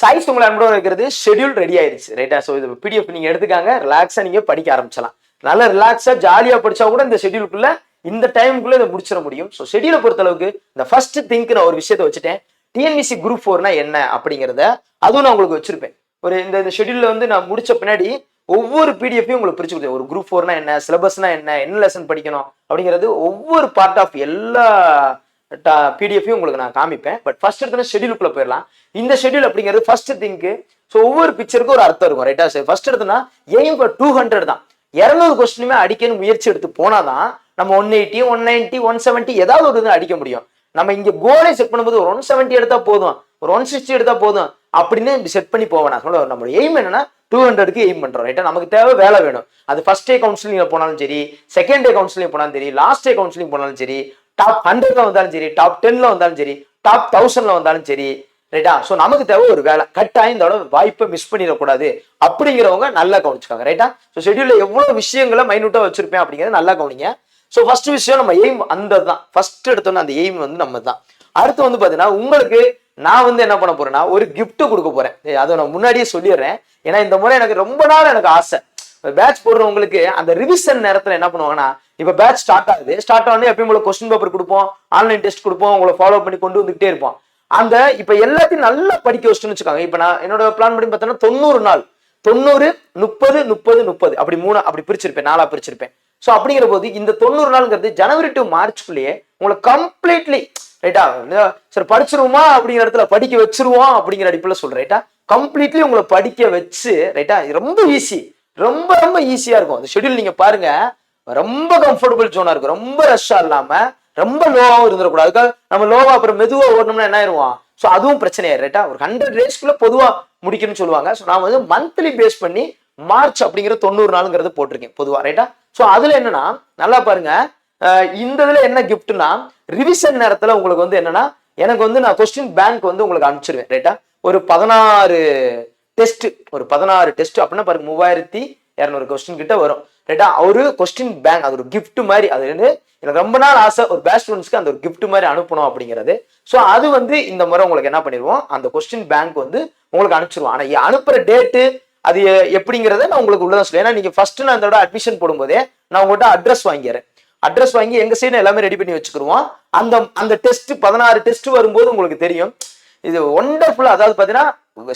Size உங்களை அன்போட இருக்கிறது ஷெட்யூல் ரெடி ஆயிருச்சு ரைட்டா ஸோ இது பிடிஎஃப் நீங்க எடுத்துக்காங்க. ரிலாக்ஸா நீங்க படிக்க ஆரம்பிச்சலாம். நல்லா ரிலாக்ஸா ஜாலியா படிச்சா கூட இந்த ஷெடியூலுக்குள்ள இந்த டைமுக்குள்ள இதை முடிச்சிட முடியும். ஸோ ஷெட்யூலை பொறுத்த அளவுக்கு இந்த ஃபர்ஸ்ட் திங்க் நான் ஒரு விஷயத்தை வச்சுட்டேன். டிஎன்பிசி குரூப் ஃபோர்னா என்ன அப்படிங்கிறத அதுவும் நான் உங்களுக்கு வச்சிருப்பேன். ஒரு இந்த இந்த ஷெட்யூல்ல வந்து நான் முடிச்ச பின்னாடி ஒவ்வொரு பிடிஎஃபையும் உங்களுக்கு பிரிச்சு கொடுத்தேன். ஒரு குரூப் ஃபோர்னா என்ன? சிலபஸ்னா என்ன? என்ன லெசன் படிக்கணும்? அப்படிங்கிறது ஒவ்வொரு பார்ட் ஆஃப் எல்லா பிடிஎஃபையும் உங்களுக்கு நான் காமிப்பேன். பட் ஃபர்ஸ்ட் எடுத்தோன்னா ஷெடியூலுக்குள்ள போயிடலாம். இந்த ஷெட்யூல் அப்படிங்கிறது ஃபர்ஸ்ட் திங்க்கு ஸோ ஒவ்வொரு பிக்சருக்கும் ஒரு அர்த்தம் இருக்கும் ரைட்டா சார் ஃபர்ஸ்ட் எடுத்தோம்னா எய்ம் ஃபார் டூ ஹண்ட்ரட் தான். இரநூறு கொஸ்டினுமே அடிக்கணும் முயற்சி எடுத்து போனாதான் நம்ம one eighty one ninety one seventy ஏதாவது ஒரு இது அடிக்க முடியும். நம்ம இங்க கோலை செட் பண்ணும்போது ஒரு ஒன் செவன்ட்டி எடுத்தா போதும். ஒரு ஒன் சிக்ஸ்டி எடுத்தா போதும். அப்படின்னு செட் பண்ணி போவேன் நான் சொல்ல நம்ம எய்ம் என்னன்னா டூ ஹண்ட்ரடுக்கு எய்ம் பண்றோம் ரைட்டா நமக்கு தேவை வேலை வேணும். அது ஃபர்ஸ்ட் டே கவுன்சிலிங்ல போனாலும் சரி செகண்ட் டே கவுன்சிலிங் போனாலும் சரி லாஸ்ட் டே கவுன்சிலிங் போனாலும் சரி டாப் ஹண்ட்ரட்ல வந்தாலும் சரி டாப் டென்ல வந்தாலும் சரி டாப் தௌசண்ட்ல வந்தாலும் சரி ரைட்டா ஸோ நமக்கு தேவை ஒரு வேலை. கட்டாயம் இந்த வாய்ப்பை மிஸ் பண்ணிடக்கூடாது. அப்படிங்கிறவங்க நல்லா கவனிச்சுக்காங்க ரைட்டா ஸோ ஷெட்யூல்ல எவ்வளவு விஷயங்களை மைனூட்டா வச்சிருப்பேன் அப்படிங்கிறத நல்லா கவனிங்க. ஸோ ஃபர்ஸ்ட் விஷயம் நம்ம எய்ம் அந்த தான் ஃபர்ஸ்ட் எடுத்தோன்னா அந்த எய்ம் வந்து நம்ம தான் அடுத்து வந்து பார்த்தீங்கன்னா உங்களுக்கு நான் வந்து என்ன பண்ண போறேன்னா ஒரு கிஃப்ட் கொடுக்க போறேன். அதை நான் முன்னாடியே சொல்லிடுறேன். ஏன்னா இந்த முறை எனக்கு ரொம்ப நாள் எனக்கு ஆசை. பேட்ச் போடுறவங்களுக்கு அந்த ரிவிஷன் நேரத்தில் என்ன பண்ணுவாங்கன்னா இப்போ பேட்ச் ஸ்டார்ட் ஆகுது. ஸ்டார்ட் ஆனே எப்பயும் போல கொஸ்டின் பேப்பர் கொடுப்போம். ஆன்லைன் டெஸ்ட் கொடுப்போம். உங்களை ஃபாலோ பண்ணி கொண்டு வந்துகிட்டே இருப்போம். அந்த இப்போ எல்லாத்தையும் நல்லா படிக்க வச்சுன்னு வச்சுக்காங்க. இப்போ நான் என்னோட பிளான் பண்ணி பார்த்தோன்னா தொண்ணூறு நாள். தொண்ணூறு முப்பது முப்பது முப்பது. அப்படி மூணு அப்படி பிரிச்சிருப்பேன். நாலா பிரிச்சிருப்பேன். ஸோ அப்படிங்கிற போது இந்த தொண்ணூறு நாள்ங்கிறது ஜனவரி டு மார்ச்க்குள்ளேயே உங்களை கம்ப்ளீட்லி ரைட்டா சரி படிச்சிருவோமா அப்படிங்கிற இடத்துல படிக்க வச்சிருவோம் அப்படிங்கிற அடிப்பில் சொல்றேன் ரைட்டா கம்ப்ளீட்லி உங்களை படிக்க வச்சு ரைட்டா ரொம்ப ஈஸி ரொம்ப ரொம்ப ஈஸியா இருக்கும். அந்த ஷெட்யூல் நீங்க பாருங்க. ரொம்ப கம்ஃபர்டபுள் ஜோனா இருக்கும். ரொம்ப ரஷ்ஷா இல்லாம ரொம்ப லோவாகவும் இருந்துடக்கூடாது. அதுக்காக நம்ம லோவா அப்புறம் மெதுவா ஓடணும்னா என்ன ஆயிருவான் ஸோ அதுவும் பிரச்சனையா ரைட்டா ஒரு ஹண்ட்ரட் ரேஸ்க்குள்ள பொதுவா முடிக்கணும்னு சொல்லுவாங்க. ஸோ நான் வந்து மந்த்லி பேஸ் பண்ணி மார்ச் அப்படிங்கிற தொண்ணூறு நாளுங்கிறது போட்டிருக்கேன் பொதுவா ரைட்டா ஸோ அதுல என்னன்னா நல்லா பாருங்க. இந்த இதுல என்ன கிஃப்ட்னா ரிவிஷன் நேரத்துல உங்களுக்கு வந்து என்னன்னா எனக்கு வந்து நான் கொஸ்டின் பேங்க் வந்து உங்களுக்கு அனுப்பிச்சிருவேன் ரைட்டா ஒரு பதினாறு டெஸ்ட் ஒரு பதினாறு டெஸ்ட் அப்படின்னா பாருங்க மூவாயிரத்தி இரநூறு கொஸ்டின் கிட்ட வரும். ரைட்டா ஒரு கொஸ்டின் பேங்க் அது ஒரு கிஃப்ட் மாதிரி அது வந்து எனக்கு ரொம்ப நாள் ஆசை ஒரு பேஸ்ட் ஸ்டூடெண்ட்ஸ்க்கு அந்த ஒரு கிஃப்ட் மாதிரி அனுப்பணும் அப்படிங்கிறது. ஸோ அது வந்து இந்த முறை உங்களுக்கு என்ன பண்ணிடுவோம்? அந்த கொஸ்டின் பேங்க் வந்து உங்களுக்கு அனுப்பிச்சிருவோம். ஆனால் அனுப்புகிற அனுப்புற டேட்டு அது எப்படிங்கிறத நான் உங்களுக்கு உள்ளதான் சொல்லுவேன் ஏன்னா நீங்கள் ஃபர்ஸ்ட் நான் இதோட அட்மிஷன் போடும்போதே நான் உங்கள்கிட்ட அட்ரஸ் வாங்கிடுறேன் அட்ரஸ் வாங்கி எங்க சைடு எல்லாமே ரெடி பண்ணி வச்சுக்கிருவோம். அந்த அந்த டெஸ்ட் பதினாறு டெஸ்ட் வரும்போது உங்களுக்கு தெரியும். இது ஒண்டர்ஃபுல்லா அதாவது பாத்தீங்கன்னா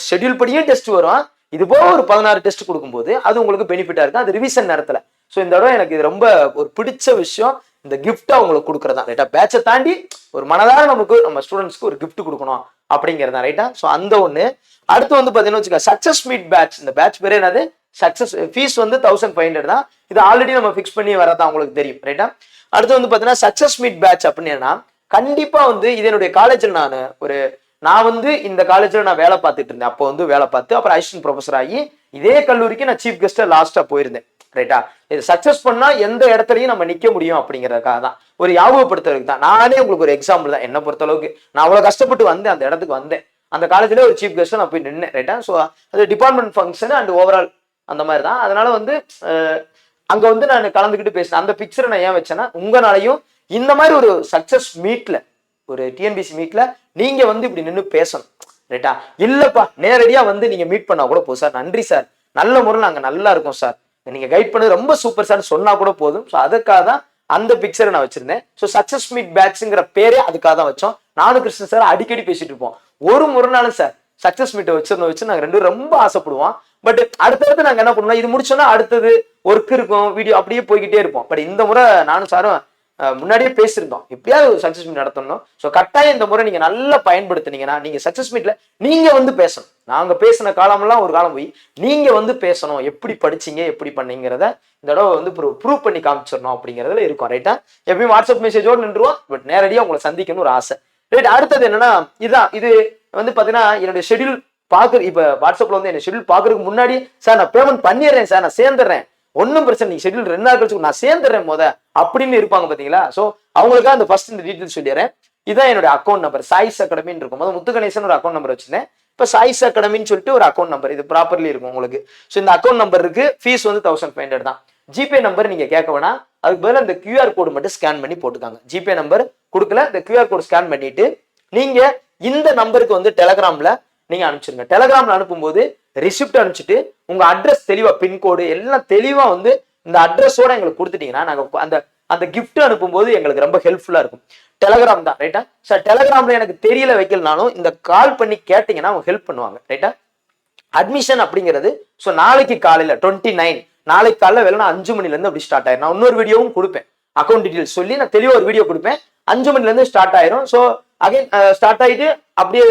ஷெட்யூல் படியும் டெஸ்ட் வரும். இது போக ஒரு பதினாறு டெஸ்ட் கொடுக்கும்போது அது உங்களுக்கு பெனிஃபிட்டா இருக்கும். அது ரிவிஷன் நேரத்துல. ஸோ இந்த தடவை எனக்கு இது ரொம்ப ஒரு பிடிச்ச விஷயம். இந்த கிஃப்டா உங்களுக்கு கொடுக்குறதா. ரைட்டா பேட்சை தாண்டி ஒரு மனதார நமக்கு நம்ம ஸ்டூடெண்ட்ஸ்க்கு ஒரு கிஃப்ட் கொடுக்கணும் அப்படிங்கிறதா. ரைட்டா ஸோ அந்த ஒண்ணு. அடுத்து வந்து பாத்தீங்கன்னா வச்சுக்கோங்க சக்சஸ் மீட் பேட்ச் இந்த பேட்ச் பேர் என்னது? சக்சஸ் ஃபீஸ் வந்து தௌசண்ட் ஃபைவ் ஹண்ட்ரட் தான். இது ஆல்ரெடி நம்ம ஃபிக்ஸ் பண்ணி வரதான் உங்களுக்கு தெரியும். ரைட்டா அடுத்து வந்து பாத்தீங்கன்னா சக்சஸ் மீட் பேட்ச் அப்படின்னா கண்டிப்பா வந்து இது என்னுடைய காலேஜில் நான் ஒரு நான் வந்து இந்த காலேஜில் நான் வேலை பார்த்துட்டு இருந்தேன். அப்போ வந்து வேலை பார்த்து அப்புறம் அசிஸ்டன்ட் ப்ரொஃபஸர் ஆகி இதே கல்லூரிக்கு நான் சீஃப் கெஸ்ட்டாக லாஸ்ட்டாக போயிருந்தேன். ரைட்டா இது சக்ஸஸ் பண்ணால் எந்த இடத்துலையும் நம்ம நிற்க முடியும் அப்படிங்கிறதுக்காக தான். ஒரு ஞாபகப்படுத்துறதுக்கு தான். நானே உங்களுக்கு ஒரு எக்ஸாம்பிள் தான். என்ன பொறுத்த அளவுக்கு நான் அவ்வளோ கஷ்டப்பட்டு வந்தேன். அந்த இடத்துக்கு வந்தேன். அந்த காலேஜில் ஒரு சீஃப் கெஸ்ட்டாக நான் போய் நின்னேன். ரைட்டா ஸோ அது டிபார்ட்மெண்ட் ஃபங்க்ஷன் அண்ட் ஓவரால் அந்த மாதிரி தான். அதனால வந்து அங்கே வந்து நான் கலந்துக்கிட்டு பேசினேன். அந்த பிக்சரை நான் ஏன் வச்சேன்னா உங்களாலையும் இந்த மாதிரி ஒரு சக்ஸஸ் மீட்டில் ஒரு டிஎன்பிசி மீட்டில் நீங்க வந்து இப்படி நின்று பேசணும். ரைட்டா இல்லப்பா நேரடியா வந்து நீங்க மீட் பண்ணா கூட போதும் சார் நன்றி சார் நல்ல முறையில் நாங்க நல்லா இருக்கோம் சார் நீங்க கைட் பண்ணது ரொம்ப சூப்பர் சார் சொன்னா கூட போதும். ஸோ அதுக்காக தான் அந்த பிக்சரை நான் வச்சிருந்தேன். ஸோ சக்சஸ் மீட் பேட்ச்ங்கிற பேரே அதுக்காக தான் வச்சோம். நானும் கிருஷ்ணன் சார் அடிக்கடி பேசிட்டு இருப்போம். ஒரு முறைனாலும் சார் சக்சஸ் மீட்டை வச்சிருந்தோம் வச்சு நாங்கள் ரெண்டு ரொம்ப ஆசைப்படுவோம். பட் அடுத்தடுத்து நாங்கள் என்ன பண்ணுவோம் இது முடிச்சோன்னா அடுத்தது ஒர்க் இருக்கும் வீடியோ அப்படியே போய்கிட்டே இருப்போம். பட் இந்த முறை நானும் சாரும் முன்னாடியே பேசியிருந்தோம். எப்படியாவது ஒரு சக்சஸ் மீட் நடத்தணும் ஸோ கட்டாயம் இந்த முறை நீங்க நல்லா பயன்படுத்துனீங்கன்னா நீங்க சக்சஸ் மீட்ல நீங்க வந்து பேசணும். நாங்க பேசின காலமெல்லாம் ஒரு காலம் போய் நீங்க வந்து பேசணும். எப்படி படிச்சீங்க எப்படி பண்ணீங்கிறத இந்த தடவை வந்து ப்ரூவ் பண்ணி காமிச்சிடணும் அப்படிங்கிறதுல இருக்கும் ரைட்டா எப்பயும் வாட்ஸ்அப் மெசேஜோடு நின்றுவோம். பட் நேரடியாக உங்களை சந்திக்கணும்னு ஒரு ஆசை. ரைட் அடுத்தது என்னன்னா இதுதான். இது வந்து பாத்தீங்கன்னா என்னுடைய ஷெட்யூல் பாக்குற இப்ப வாட்ஸ்அப்ல வந்து என்ன ஷெட்யூல் பாக்குறதுக்கு முன்னாடி சார் நான் பேமெண்ட் பண்ணிடுறேன் சார். நான் சேர்ந்துடுறேன். ஒன்றும் பிரச்சனை நீங்க ஷெட்யூல் ரெண்டு நாள் கழிச்சு நான் சேர்ந்துடுறேன் முத. அப்படின்னு இருப்பாங்க பாத்தீங்களா? சோ அவங்களுக்காக அந்த ஃபர்ஸ்ட் இந்த டீட்டெயில் சொல்லிடுறேன். இதான் என்னோட அக்கௌண்ட் நம்பர் சாய்ஸ் அகாடமின்னு இருக்கும் போது முத்துகணேசன் ஒரு அக்கௌண்ட் நம்பர் வச்சிருந்தேன். இப்போ சாய்ஸ் அகாடமின்னு சொல்லிட்டு ஒரு அக்கௌண்ட் நம்பர் இது ப்ராப்பர்லி இருக்கும் உங்களுக்கு. ஸோ இந்த அக்கௌண்ட் நம்பர் இருக்கு. ஃபீஸ் வந்து தௌசண்ட் ஃபைவ் ஹண்ட்ரட் தான். ஜிபே நம்பர் நீங்க கேட்க வேணாம் அதுக்கு பதிலா அந்த கியூஆர் கோடு மட்டும் ஸ்கேன் பண்ணி போட்டுக்காங்க. ஜிபே நம்பர் கொடுக்கல. இந்த கியூஆர் கோடு ஸ்கேன் பண்ணிட்டு நீங்க இந்த நம்பருக்கு வந்து டெலகிராம்ல நீங்க அனுப்பிச்சிருங்க. டெலகிராம்ல அனுப்பும்போது ரிசிப்ட் அனுப்பிச்சிட்டு உங்க அட்ரஸ் தெளிவா பின்கோடு எல்லாம் தெளிவா வந்து இந்த அட்ரஸோட எங்களுக்கு கொடுத்துட்டீங்கன்னா நாங்கள் அந்த அந்த கிஃப்ட் அனுப்பும்போது எங்களுக்கு ரொம்ப ஹெல்ப்ஃபுல்லாக இருக்கும். டெலகிராம் தான் ரைட்டா சார் டெலகிராம்ல எனக்கு தெரியல வைக்கலனாலும் இந்த கால் பண்ணி கேட்டிங்கன்னா அவங்க ஹெல்ப் பண்ணுவாங்க ரைட்டா அட்மிஷன் அப்படிங்கிறது ஸோ நாளைக்கு காலையில் டுவெண்ட்டி நைன் நாளைக்கு காலையில் வேலை அஞ்சு மணிலேருந்து அப்படி ஸ்டார்ட் ஆயிரும். நான் இன்னொரு வீடியோவும் கொடுப்பேன். அக்கௌண்ட் டீட்டெயில்ஸ் சொல்லி நான் தெளிவாக ஒரு வீடியோ கொடுப்பேன். அஞ்சு மணிலேருந்து ஸ்டார்ட் ஆயிரும். ஸோ அகைன் ஸ்டார்ட் ஆகிட்டு அப்படியே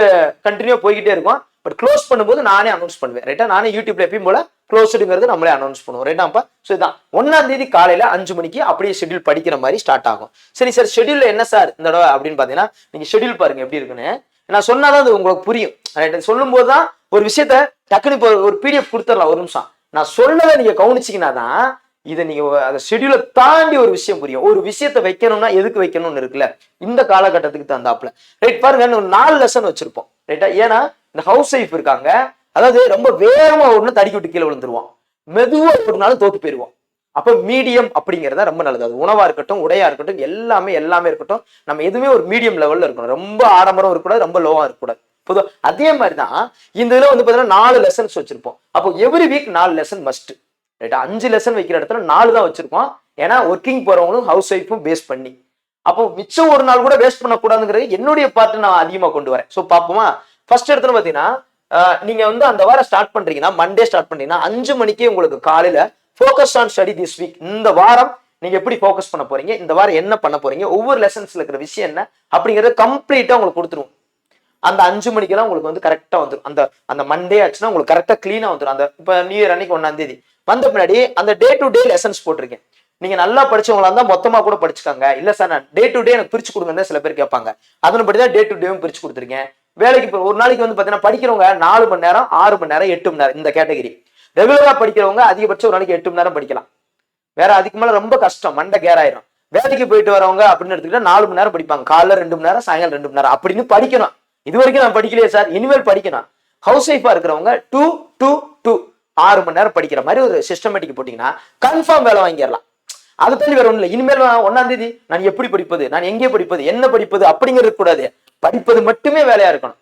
கண்டினியூ போய்கிட்டே இருக்கும். பட் க்ளோஸ் பண்ணும்போது நானே அனௌன்ஸ் பண்ணுவேன். ரைட்டா நானே யூடியூப்ல எப்பயும் போல க்ளோஸ்டுங்கிறது நம்மளே அனௌன்ஸ் பண்ணுவோம். ரைட்டாப்பா ஸோ இதான். ஒன்னாம் தேதி காலையில அஞ்சு மணிக்கு அப்படியே ஷெட்யூல் படிக்கிற மாதிரி ஸ்டார்ட் ஆகும். சரி சார் ஷெட்யூல் என்ன சார் இந்த தடவை அப்படின்னு பாத்தீங்கன்னா நீங்க ஷெட்யூல் பாருங்க எப்படி இருக்குன்னு. நான் சொன்னாதான் அது உங்களுக்கு புரியும். ரைட் சொல்லும் போது தான் ஒரு விஷயத்த டக்குனு இப்போ ஒரு பிடிஎஃப் கொடுத்துடலாம் ஒரு நிமிஷம். நான் சொன்னதை நீங்க கவனிச்சிங்கன்னா தான் இதை நீங்க அந்த ஷெட்யூலை தாண்டி ஒரு விஷயம் புரியும். ஒரு விஷயத்த வைக்கணும்னா எதுக்கு வைக்கணும்னு இருக்குல்ல? இந்த காலகட்டத்துக்கு தந்தாப்புல ரைட் பாருங்க நாலு லெசன் வச்சிருப்போம். ரைட்டா ஏன்னா இந்த ஹவுஸ் ஒய்ஃப் இருக்காங்க. அதாவது ரொம்ப வேகமா ஒண்ணு தடிக்கி விட்டு கீழே விழுந்துருவோம் மெதுவா ஓடினாலும் தோத்து போயிடுவான் அப்ப மீடியம் அப்படிங்கறத ரொம்ப நல்லது. அது உணவா இருக்கட்டும் உடையா இருக்கட்டும் எல்லாமே எல்லாமே இருக்கட்டும். நம்ம எதுவுமே ஒரு மீடியம் லெவல்ல இருக்கணும். ரொம்ப ஆடம்பரம் இருக்கக்கூடாது ரொம்ப லோவா இருக்கக்கூடாது. பொதுவா அதே மாதிரி தான் இந்த இதுல வந்து பாத்தீங்கன்னா நாலு லெசன்ஸ் வச்சிருப்போம். அப்போ எவ்ரி வீக் நாலு லெசன் மஸ்ட் ரைட்டா அஞ்சு லெசன் வைக்கிற இடத்துல நாலு தான் வச்சிருக்கோம். ஏன்னா ஒர்க்கிங் போறவங்களும் ஹவுஸ் ஒய்ஃபும் பேஸ் பண்ணி. அப்போ மிச்சம் ஒரு நாள் கூட வேஸ்ட் பண்ணக்கூடாதுங்கிறது என்னுடைய பார்ட் நான் அதிகமா கொண்டு வரேன். ஸோ பார்ப்போமா? ஃபர்ஸ்ட் எடுத்துன்னு பாத்தீங்கன்னா நீங்க வந்து அந்த வாரம் ஸ்டார்ட் பண்றீங்கன்னா மண்டே ஸ்டார்ட் பண்ணீங்கன்னா அஞ்சு மணிக்கே உங்களுக்கு காலையில focus on study this week இந்த வாரம் நீங்க எப்படி ஃபோக்கஸ் பண்ண போறீங்க? இந்த வாரம் என்ன பண்ண போறீங்க? ஒவ்வொரு லெசன்ஸ்ல இருக்கிற விஷயம் என்ன? அப்படிங்கறத கம்ப்ளீட்டா உங்களுக்கு கொடுத்துருவோம் அந்த அஞ்சு மணிக்கெல்லாம் உங்களுக்கு வந்து கரெக்டா வந்துடும் அந்த அந்த மண்டே ஆச்சுன்னா உங்களுக்கு கரெக்டா கிளீனா வந்துடும் அந்த இப்ப நியூ இயர் அன்னைக்கு ஒன்னாம் தேதி. வந்த பின்னாடி அந்த டே டு டே லெசன்ஸ் போட்டிருக்கேன். நீங்க நல்லா படிச்சவங்களா இருந்தா மொத்தமா கூட படிச்சுக்காங்க. இல்ல சார் நான் டே டு டே எனக்கு பிரிச்சு கொடுங்க சில பேர் கேட்பாங்க. அதன்படி தான் டே டு டேவும் பிரிச்சு கொடுத்துருக்கேன். வேலைக்கு போ ஒரு நாளைக்கு வந்து பார்த்தீங்கன்னா படிக்கிறவங்க நாலு மணி நேரம் ஆறு மணி நேரம் எட்டு மணி நேரம் இந்த கேட்டகரி. ரெகுலராக படிக்கிறவங்க அதிகபட்சம் ஒரு நாளைக்கு எட்டு மணி நேரம் படிக்கலாம். வேற அதுக்கு மேலே ரொம்ப கஷ்டம் மண்டை கேர் ஆயிரும். வேலைக்கு போயிட்டு வரவங்க அப்படின்னு எடுத்துக்கிட்டா நாலு மணி நேரம் படிப்பாங்க. காலைல ரெண்டு மணி நேரம் சாயங்காலம் ரெண்டு மணி நேரம் அப்படின்னு படிக்கணும். இது வரைக்கும் நான் படிக்கலையே சார் இனிமேல் படிக்கணும். ஹவுஸ் ஒய்ஃபாக இருக்கிறவங்க டூ டூ டூ ஆறு மணி நேரம் படிக்கிற மாதிரி ஒரு சிஸ்டமேட்டிக் போட்டிங்கன்னா கன்ஃபார்ம் வேலை வாங்கிடலாம். அது தள்ளி வேற ஒன்றும் இல்லை. இனிமேல் ஒன்னாம் தேதி நான் எப்படி படிப்பது நான் எங்கே படிப்பது என்ன படிப்பது அப்படிங்கிறது கூடாது. படிப்பது மட்டுமே வேலையா இருக்கணும்.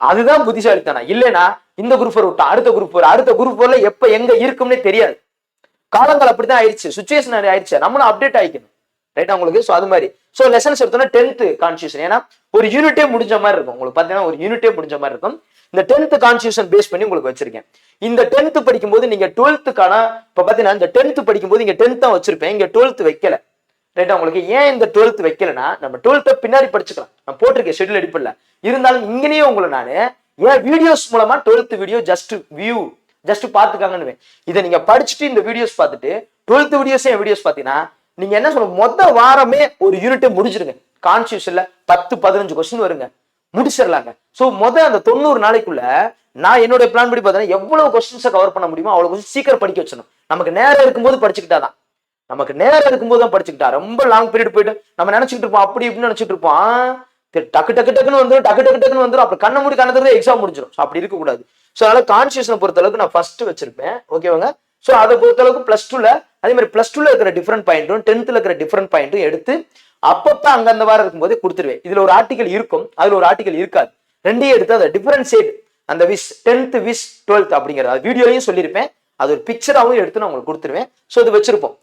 அதுதான் புத்திசாலித்தனம். இல்லைன்னா இந்த குரூப் விட்டா அடுத்த குரூப் அடுத்த குரூப் எப்ப எங்க இருக்கும்னே தெரியாது. காலங்கள் அப்படிதான் ஆயிடுச்சு. சுச்சுவேஷன் ஆயிடுச்சு. நம்மளும் அப்டேட் ஆயிக்கணும். ரைட்டா உங்களுக்கு? ஸோ அது மாதிரி. ஸோ லெசன்ஸ் எடுத்தோம்னா டென்த் கான்ஸ்டியூஷன் ஏன்னா ஒரு யூனிட்டே முடிஞ்ச மாதிரி இருக்கும். உங்களுக்கு பார்த்தீங்கன்னா ஒரு யூனிட்டே முடிஞ்ச மாதிரி இருக்கும். இந்த டென்த் கான்ஸ்டியூஷன் பேஸ் பண்ணி உங்களுக்கு வச்சிருக்கேன். இந்த டென்த் படிக்கும்போது நீங்க டுவெல்த்துக்கான இப்போ பார்த்தீங்கன்னா இந்த டென்த் படிக்கும்போது இங்கே டென்த் தான் வச்சிருப்பேன். இங்கே டுவெல்த் வைக்கல. ரைட்டா உங்களுக்கு ஏன் இந்த டுவெல்த் வைக்கலனா நம்ம டுவெல்த்தை பின்னாடி படிச்சுக்கலாம். நான் போட்டிருக்கேன் ஷெட்யூல் எடுப்பில்ல இருந்தாலும் இங்கேயே உங்களை நான் ஏன் வீடியோஸ் மூலமா twelfth video just view just பார்த்துக்காங்கன்னு இதை நீங்க படிச்சுட்டு இந்த வீடியோஸ் பார்த்துட்டு டுவெல்த் வீடியோஸ் என் வீடியோஸ் பார்த்தீங்கன்னா நீங்க என்ன சொல்ல மொத்த வாரமே ஒரு யூனிட்டை முடிச்சிருங்க. கான்ஸ்டியூஷன்ல பத்து பதினஞ்சு கொஸ்டின் வருங்க. முடிச்சிடலாங்க ஸோ மொதல் அந்த தொண்ணூறு நாளைக்குள்ள நான் என்னுடைய பிளான் படி பார்த்தீங்கன்னா எவ்வளவு கொஸ்டின்ஸை கவர் பண்ண முடியுமோ அவ்வளவு கொஸ்டின் சீக்கிரம் படிக்க வச்சிடணும். நமக்கு நேரம் இருக்கும்போது படிச்சுக்கிட்டாதான் நமக்கு நேரம் இருக்கும்போது தான் படிச்சுக்கிட்டா. ரொம்ப லாங் பீரியட் போயிட்டு நம்ம நினைச்சிட்டு இருப்போம் அப்படி இப்படின்னு நினைச்சிட்டு இருப்போம். டக்கு டக்கு டக்குன்னு வந்துடும் டக்கு டக்கு டக்குன்னு வந்துடும் அப்புறம் கண்ண மூடி கண்ணது எக்ஸாம் முடிஞ்சிடும் ஸோ அப்படி இருக்கக்கூடாது. ஸோ அதனால கான்ஸ்டியூஷனை பொறுத்த அளவுக்கு நான் ஃபர்ஸ்ட் வச்சிருப்பேன். ஓகேவாங்க ஸோ அதை பொறுத்த அளவுக்கு பிளஸ் டூல அதே மாதிரி பிளஸ் டூல இருக்கிற டிஃப்ரெண்ட் பாயிண்ட்டும் டென்த்ல இருக்கிற டிஃப்ரெண்ட் பாயிண்ட்டும் எடுத்து அப்பப்போ அந்தந்த வாரம் இருக்கும்போது கொடுத்துருவேன். இதுல ஒரு ஆர்டிகல் இருக்கும். அதுல ஒரு ஆர்டிகல் இருக்காது. ரெண்டையும் எடுத்து அதை டிஃபரன்ஷியேட் அந்த விஷ் டென்த் விஷ் டுவெல்த் அப்படிங்கிறது அது வீடியோலையும் சொல்லியிருப்பேன். அது ஒரு பிக்சராகவும் எடுத்து நான் உங்களுக்கு கொடுத்துருவேன். ஸோ இது வச்சிருப்போம்.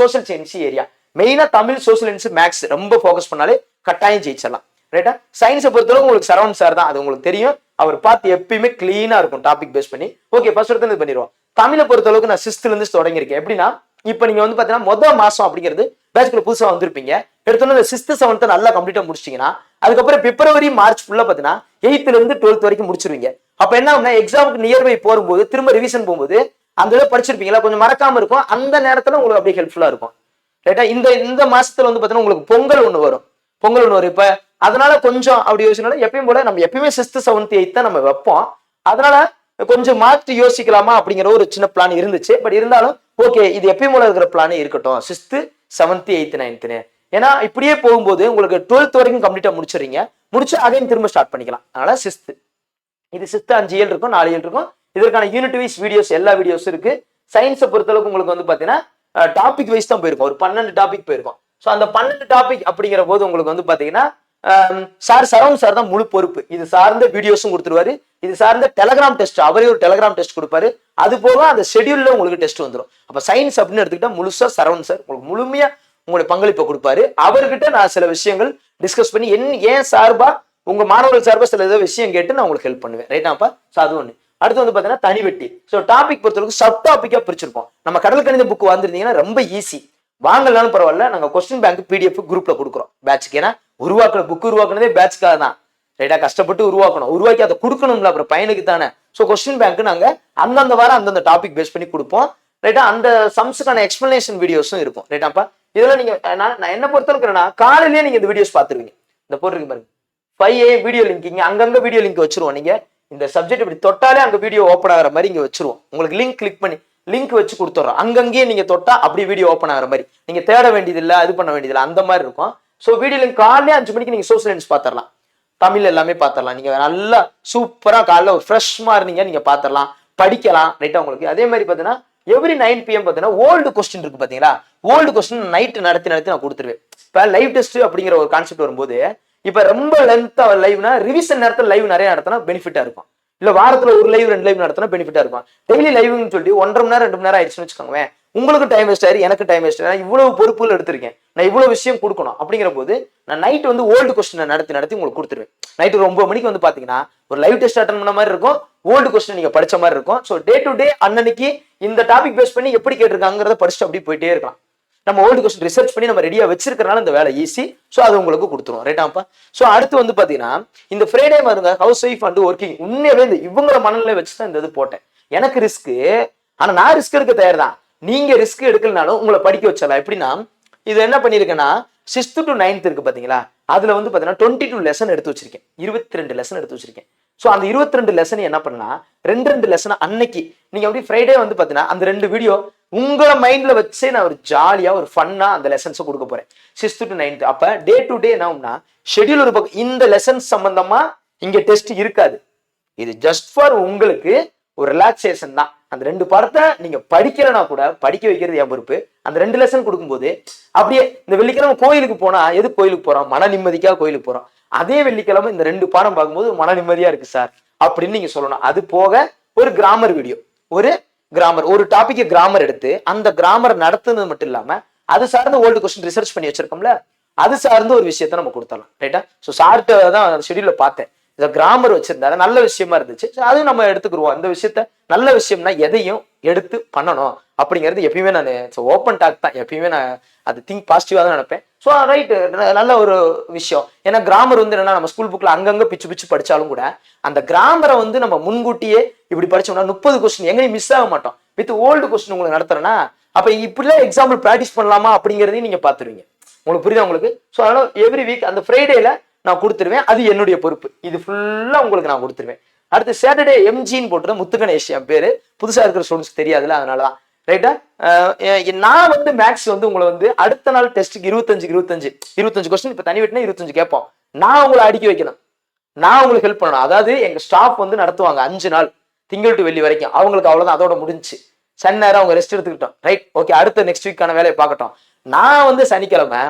சோஷியல் சயின்ஸ் ஏரியா மெயினாக தமிழ் சோஷியல் சயின்ஸ் மேக்ஸ் ரொம்ப ஃபோக்கஸ் பண்ணாலே கட்டாயம் ஜெயிச்சிடலாம். ரைட்டா சயின்ஸை பொறுத்தவரை உங்களுக்கு சரவண் சார் தான். அது உங்களுக்கு தெரியும். அவர் பார்த்து எப்பயுமே கிளீனாக இருக்கும் டாபிக் பேஸ் பண்ணி. ஓகே ஃபர்ஸ்ட் எடுத்து இது பண்ணிடுவோம். தமிழை பொறுத்தளவுக்கு நான் சிஸ்துலேருந்து தொடங்கியிருக்கேன். எப்படின்னா இப்போ நீங்கள் வந்து பார்த்தீங்கன்னா மொதல் மாதம் அப்படிங்கிறது பேட்ச்குள்ள புதுசாக வந்திருப்பீங்க. எடுத்தோன்னே இந்த சிக்ஸ்த் செவன்த் நல்லா கம்ப்ளீட்டாக முடிச்சிட்டிங்கன்னா அதுக்கப்புறம் பிப்ரவரி மார்ச் ஃபுல்லா பார்த்தீங்கன்னா எயித்துலேருந்து டுவெல்த் வரைக்கும் முடிச்சிருவீங்க. அப்போ என்ன ஆகும்னா எக்ஸாமுக்கு நியர்பை போகும்போது திரும்ப ரிவிஷன் போகும்போது அந்த இதை படிச்சிருப்பீங்களா? கொஞ்சம் மறக்காம இருக்கும். அந்த நேரத்துல உங்களுக்கு அப்படியே ஹெல்ப்ஃபுல்லா இருக்கும். ரைட்டா இந்த இந்த மாசத்துல வந்து பாத்தீங்கன்னா உங்களுக்கு பொங்கல் ஒண்ணு வரும். பொங்கல் ஒண்ணு வரும். இப்ப அதனால கொஞ்சம் அப்படி யோசிக்கணும் எப்பயும் போல நம்ம எப்பயுமே சிக்ஸ்த் செவன்த் எயித் தான் நம்ம வைப்போம். அதனால கொஞ்சம் மாற்றி யோசிக்கலாமா அப்படிங்கிற ஒரு சின்ன பிளான் இருந்துச்சு. பட் இருந்தாலும் ஓகே இது எப்பயும் போல இருக்கிற பிளானே இருக்கட்டும். சிஸ்து செவன்த் எயித்து நைன்த்துன்னு ஏன்னா இப்படியே போகும்போது உங்களுக்கு டுவெல்த் வரைக்கும் கம்ப்ளீட்டா முடிச்சிடுறீங்க. முடிச்சு அகைன் திரும்ப ஸ்டார்ட் பண்ணிக்கலாம். அதனால சிஸ்து இது சிஸ்த் அஞ்சு ஏழு இருக்கும். நாலு ஏழு இருக்கும். இதற்கான யூனிட் வைஸ் வீடியோஸ் எல்லா வீடியோஸும் இருக்கு. சயின்ஸை பொறுத்தளவுக்கு உங்களுக்கு வந்து பாத்தீங்கன்னா டாபிக் வைஸ் தான் போயிருக்கும். ஒரு பன்னெண்டு டாபிக் போயிருக்கும். ஸோ அந்த பன்னெண்டு டாபிக் அப்படிங்கிற போது உங்களுக்கு வந்து பாத்தீங்கன்னா சார் சரவண் சார் தான் முழு பொறுப்பு. இது சார்ந்த வீடியோஸும் கொடுத்துருவாரு. இது சார்ந்த டெலகிராம் டெஸ்ட் அவரே ஒரு டெலகிராம் டெஸ்ட் கொடுப்பாரு. அது போக அந்த ஷெடியூல்ல உங்களுக்கு டெஸ்ட் வந்துடும் அப்ப சயின்ஸ் அப்படின்னு எடுத்துக்கிட்டா முழுசா சரவண் சார் உங்களுக்கு முழுமையா உங்களுடைய பங்களிப்பை கொடுப்பாரு. அவர்கிட்ட நான் சில விஷயங்கள் டிஸ்கஸ் பண்ணி என் ஏன் சார்பா உங்க மாணவர்கள் சார்பா சில ஏதோ விஷயம் கேட்டு நான் உங்களுக்கு ஹெல்ப் பண்ணுவேன். ரைட்டாப்பா ஸோ அது ஒன்று அடுத்து வந்து பார்த்தீங்கன்னா தனி வெட்டி. ஸோ டாபிக் பொறுத்தவரைக்கும் சப் டாப்பிக்காக பிரிச்சிருப்போம். நம்ம கடல் கணித புக் வந்திருந்தீங்கன்னா ரொம்ப ஈஸி வாங்கலனாலும் பரவாயில்ல நாங்கள் கொஸ்டின் பேங்க் பிடிஎஃப் குரூப்ல கொடுக்குறோம். பேட்ச்க்கு ஏன்னா உருவாக்குற புக் உருவாக்குனதே பேட்ச்க்காக தான். ரைட்டா கஷ்டப்பட்டு உருவாக்கணும். உருவாக்கி அதை கொடுக்கணும்ல அப்புறம் பையனுக்கு தானே. ஸோ கொஸ்டின் பேங்க் நாங்கள் அந்தந்த வாரம் அந்தந்த டாபிக் பேஸ் பண்ணி கொடுப்போம். ரைட்டா அந்த சம்ஸுக்கான எக்ஸ்பிளனேஷன் வீடியோஸும் இருக்கும். ரைட்டாப்பா இதெல்லாம் நீங்க நான் நான் என்ன பொறுத்தவரைக்கிறேன்னா காலையிலேயே நீங்க இந்த வீடியோஸ் பார்த்துருவீங்க. இந்த போட்டிருக்கு பாருங்க. ஃபைவ் ஏ வீடியோ லிங்க் இங்கே அங்கங்க வீடியோ லிங்க் வச்சிருவோம் நீங்க. இந்த சப்ஜெக்ட் இப்படி தொட்டாலே அங்கே வீடியோ ஓப்பன் ஆகிற மாதிரி இங்கே வச்சிருவோம். உங்களுக்கு லிங்க் கிளிக் பண்ணி லிங்க் வச்சு கொடுத்துட்றோம். அங்கங்கேயே நீங்கள் தொட்டால் அப்படி வீடியோ ஓப்பன் ஆகிற மாதிரி. நீங்கள் தேட வேண்டியதில்லை அது பண்ண வேண்டியதில்லை அந்த மாதிரி இருக்கும். ஸோ வீடியோ லிங்க் காலையிலே அஞ்சு மணிக்கு நீங்கள் சோசியல் சயின்ஸ் பார்த்துடலாம். தமிழ் எல்லாமே பார்த்துடலாம். நீங்கள் நல்லா சூப்பராக காலைல ஒரு ஃப்ரெஷ்மா இருந்தீங்க நீங்கள் பார்த்துடலாம். படிக்கலாம். ரைட்டா உங்களுக்கு. அதே மாதிரி பார்த்தீங்கன்னா எவ்ரி நைன் பிஎம் பார்த்தீங்கன்னா ஓல்டு கொஸ்டின் இருக்கு பார்த்தீங்களா? ஓல்டு கொஸ்டின் நைட்டு நடத்தி நடத்தி நான் கொடுத்துருவேன். இப்போ லைவ் டெஸ்ட் அப்படிங்கிற ஒரு கான்செப்ட் வரும்போது இப்போ ரொம்ப லென்த்தா லைவ்னா ரிவிஷன் நேரத்தில் லைவ் நிறைய நடத்தினா பெனிஃபிட்டா இருக்கும். இல்ல வாரத்துல ஒரு லைவ் ரெண்டு லைவ் நடத்தினா பெனிஃபிட்டா இருக்கும். டெய்லி லைவ்னு சொல்லி ஒன்றரை மணி நேரம் ரெண்டு மணி நேரம் ஆயிடுச்சுன்னு வச்சுக்கோங்க உங்களுக்கு டைம் வேஸ்ட் ஆயிரு எனக்கு டைம் வேஸ்ட் நான் இவ்வளவு பொறுப்புகள் எடுத்திருக்கேன். நான் இவ்வளவு விஷயம் கொடுக்கணும். அப்படிங்கிற போது நான் நைட் வந்து ஓல்டு கொஸ்டின் நடத்தி நடத்தி உங்களுக்கு கொடுத்துருவேன். நைட்டு ஒரு ஒன்பது மணிக்கு வந்து பாத்தீங்கன்னா ஒரு லைவ் டெஸ்ட் அட்டன் பண்ண மாதிரி இருக்கும். ஓல்டு கொஸ்டின் நீங்க படிச்ச மாதிரி இருக்கும். ஸோ டே டு டே அன்னன்னைக்கு இந்த டாபிக் பேஸ் பண்ணி எப்படி கேட்டிருக்காங்கிறத படிச்சுட்டு அப்படியே போயிட்டே இருக்கலாம். நம்ம ஓல்டு கொஸ்டின் ரிசர்ச் பண்ணி நம்ம ரெடியாக வச்சிருக்கிறனால இந்த வேலை ஈஸி ஸோ அது உங்களுக்கு கொடுத்துருவோம் ரைட்டாப்பா ஸோ அடுத்து வந்து பார்த்தீங்கன்னா இந்த ஃப்ரைடே பாருங்க ஹவுஸ் ஒய்ஃப் அண்ட் ஒர்க்கிங் உண்மையாகவே இந்த இவங்கள மனநிலை வச்சு தான் இந்த இது போட்டேன். எனக்கு ரிஸ்க்கு ஆனால் நான் ரிஸ்க் எடுக்க தயார் தான் நீங்கள் ரிஸ்க் எடுக்கலனாலும் உங்களை படிக்க வச்சலாம் எப்படின்னா இது என்ன பண்ணியிருக்கேன்னா சிக்ஸ்த்து டு நைன்த் இருக்கு பார்த்தீங்களா அதில் வந்து பார்த்தீங்கன்னா டுவெண்ட்டி டூ லெசன் எடுத்து வச்சிருக்கேன். இருபத்தி ரெண்டு லெசன் எடுத்து வச்சிருக்கேன். ஸோ அந்த இருபத்தி ரெண்டு லெசன் என்ன பண்ணலாம்? ரெண்டு ரெண்டு லெசன் அன்னைக்கு. நீங்கள் அப்படி ஃப்ரைடே வந்து பார்த்தீங்கன்னா அந்த ரெண்டு வீடியோ உங்களை மைண்டில் வச்சே நான் ஒரு ஜாலியாக ஒரு ஃபன்னாக அந்த லெசன்ஸை கொடுக்க போகிறேன் சிக்ஸ்த்து டு நைன்த்து அப்போ டே டு டே என்ன ஆகும்னா ஷெட்யூல் ஒரு பக்கம் இந்த லெசன்ஸ் சம்மந்தமாக இங்கே டெஸ்ட் இருக்காது. இது ஜஸ்ட் ஃபார் உங்களுக்கு ஒரு ரிலாக்ஸேஷன் தான். அந்த ரெண்டு படத்தை நீங்க படிக்கலைன்னா கூட படிக்க வைக்கிறது என் பொறுப்பு. அந்த ரெண்டு லெசன் கொடுக்கும்போது அப்படியே இந்த வெள்ளிக்கிழமை கோயிலுக்கு போனா எது கோயிலுக்கு போறோம்? மன நிம்மதிக்காக கோயிலுக்கு போறோம். அதே வெள்ளிக்கிழமை இந்த ரெண்டு பாடம் பார்க்கும்போது மன நிம்மதியா இருக்கு சார். அப்படின்னு நீங்க சொல்லணும். அது போக ஒரு கிராமர் வீடியோ ஒரு கிராமர் ஒரு டாபிக் கிராமர் எடுத்து அந்த கிராமர் நடத்துனது மட்டும் இல்லாம அது சார்ந்த ஓல்டு கொஸ்டின் ரிசர்ச் பண்ணி வச்சிருக்கோம்ல அது சார்ந்த ஒரு விஷயத்த நம்ம கொடுத்தலாம் ரைட்டா ஸோ சார்ட்ட தான் ஷெடியூல பார்த்தேன். இந்த கிராமர் வச்சிருந்தாரு நல்ல விஷயமா இருந்துச்சு. So நம்ம எடுத்துக்கிருவோம். அந்த விஷயத்த நல்ல விஷயம்னா எதையும் எடுத்து பண்ணணும். அப்படிங்கிறது எப்பயுமே நான் ஓப்பன் டாக் தான். எப்பயுமே நான் அது திங்க் பாசிட்டிவா தான் நினைப்பேன். ஸோ ரைட்டு uh, நல்ல ஒரு விஷயம். ஏன்னா கிராமர் வந்து என்னன்னா நம்ம ஸ்கூல் புக்கில் அங்கங்கே பிச்சு பிச்சு படித்தாலும் கூட அந்த கிராமரை வந்து நம்ம முன்கூட்டியே இப்படி படிச்சோம்னா முப்பது கொஸ்டின் எங்கேயும் மிஸ் ஆக மாட்டோம். வித் ஓல்டு கொஸ்டின் உங்களுக்கு நடத்துறேன்னா அப்போ இப்படிலாம் எக்ஸாம்பிள் ப்ராக்டிஸ் பண்ணலாமா அப்படிங்கிறதையும் நீங்கள் பார்த்துருவீங்க. உங்களுக்கு புரியுதா உங்களுக்கு? ஸோ அதனால் எவ்ரி வீக் அந்த ஃப்ரைடேல நான் கொடுத்துருவேன். அது என்னுடைய பொறுப்பு. இது ஃபுல்லாக உங்களுக்கு நான் கொடுத்துருவேன். அடுத்து சாட்டர்டே எம்ஜின்னு போட்டுருந்தேன். முத்துகணேஷ் என் பேர். புதுசாக இருக்கிற ஸ்டூடெண்ட்ஸ் அதனால தான் ரைட்டா நான் வந்து மேக்ஸ் வந்து உங்களை வந்து அடுத்த நாள் டெஸ்ட்டுக்கு இருபத்தஞ்சு இருபத்தஞ்சு இருபத்தஞ்சு கொஸ்டின் இப்போ தனி வெட்டினா இருபத்தஞ்சு கேட்போம் நான் உங்களை அடிக்க வைக்கணும். நான் உங்களுக்கு ஹெல்ப் பண்ணணும். அதாவது எங்க ஸ்டாஃப் வந்து நடத்துவாங்க அஞ்சு நாள் திங்கள் டு வெள்ளி வரைக்கும். அவங்களுக்கு அவ்வளோதான் அதோட முடிஞ்சுச்சு. சன் நேரம் அவங்க ரெஸ்ட் எடுத்துக்கிட்டோம். ரைட் ஓகே அடுத்த நெக்ஸ்ட் வீக்கான வேலையை பார்க்கட்டும். நான் வந்து சனிக்கிழமை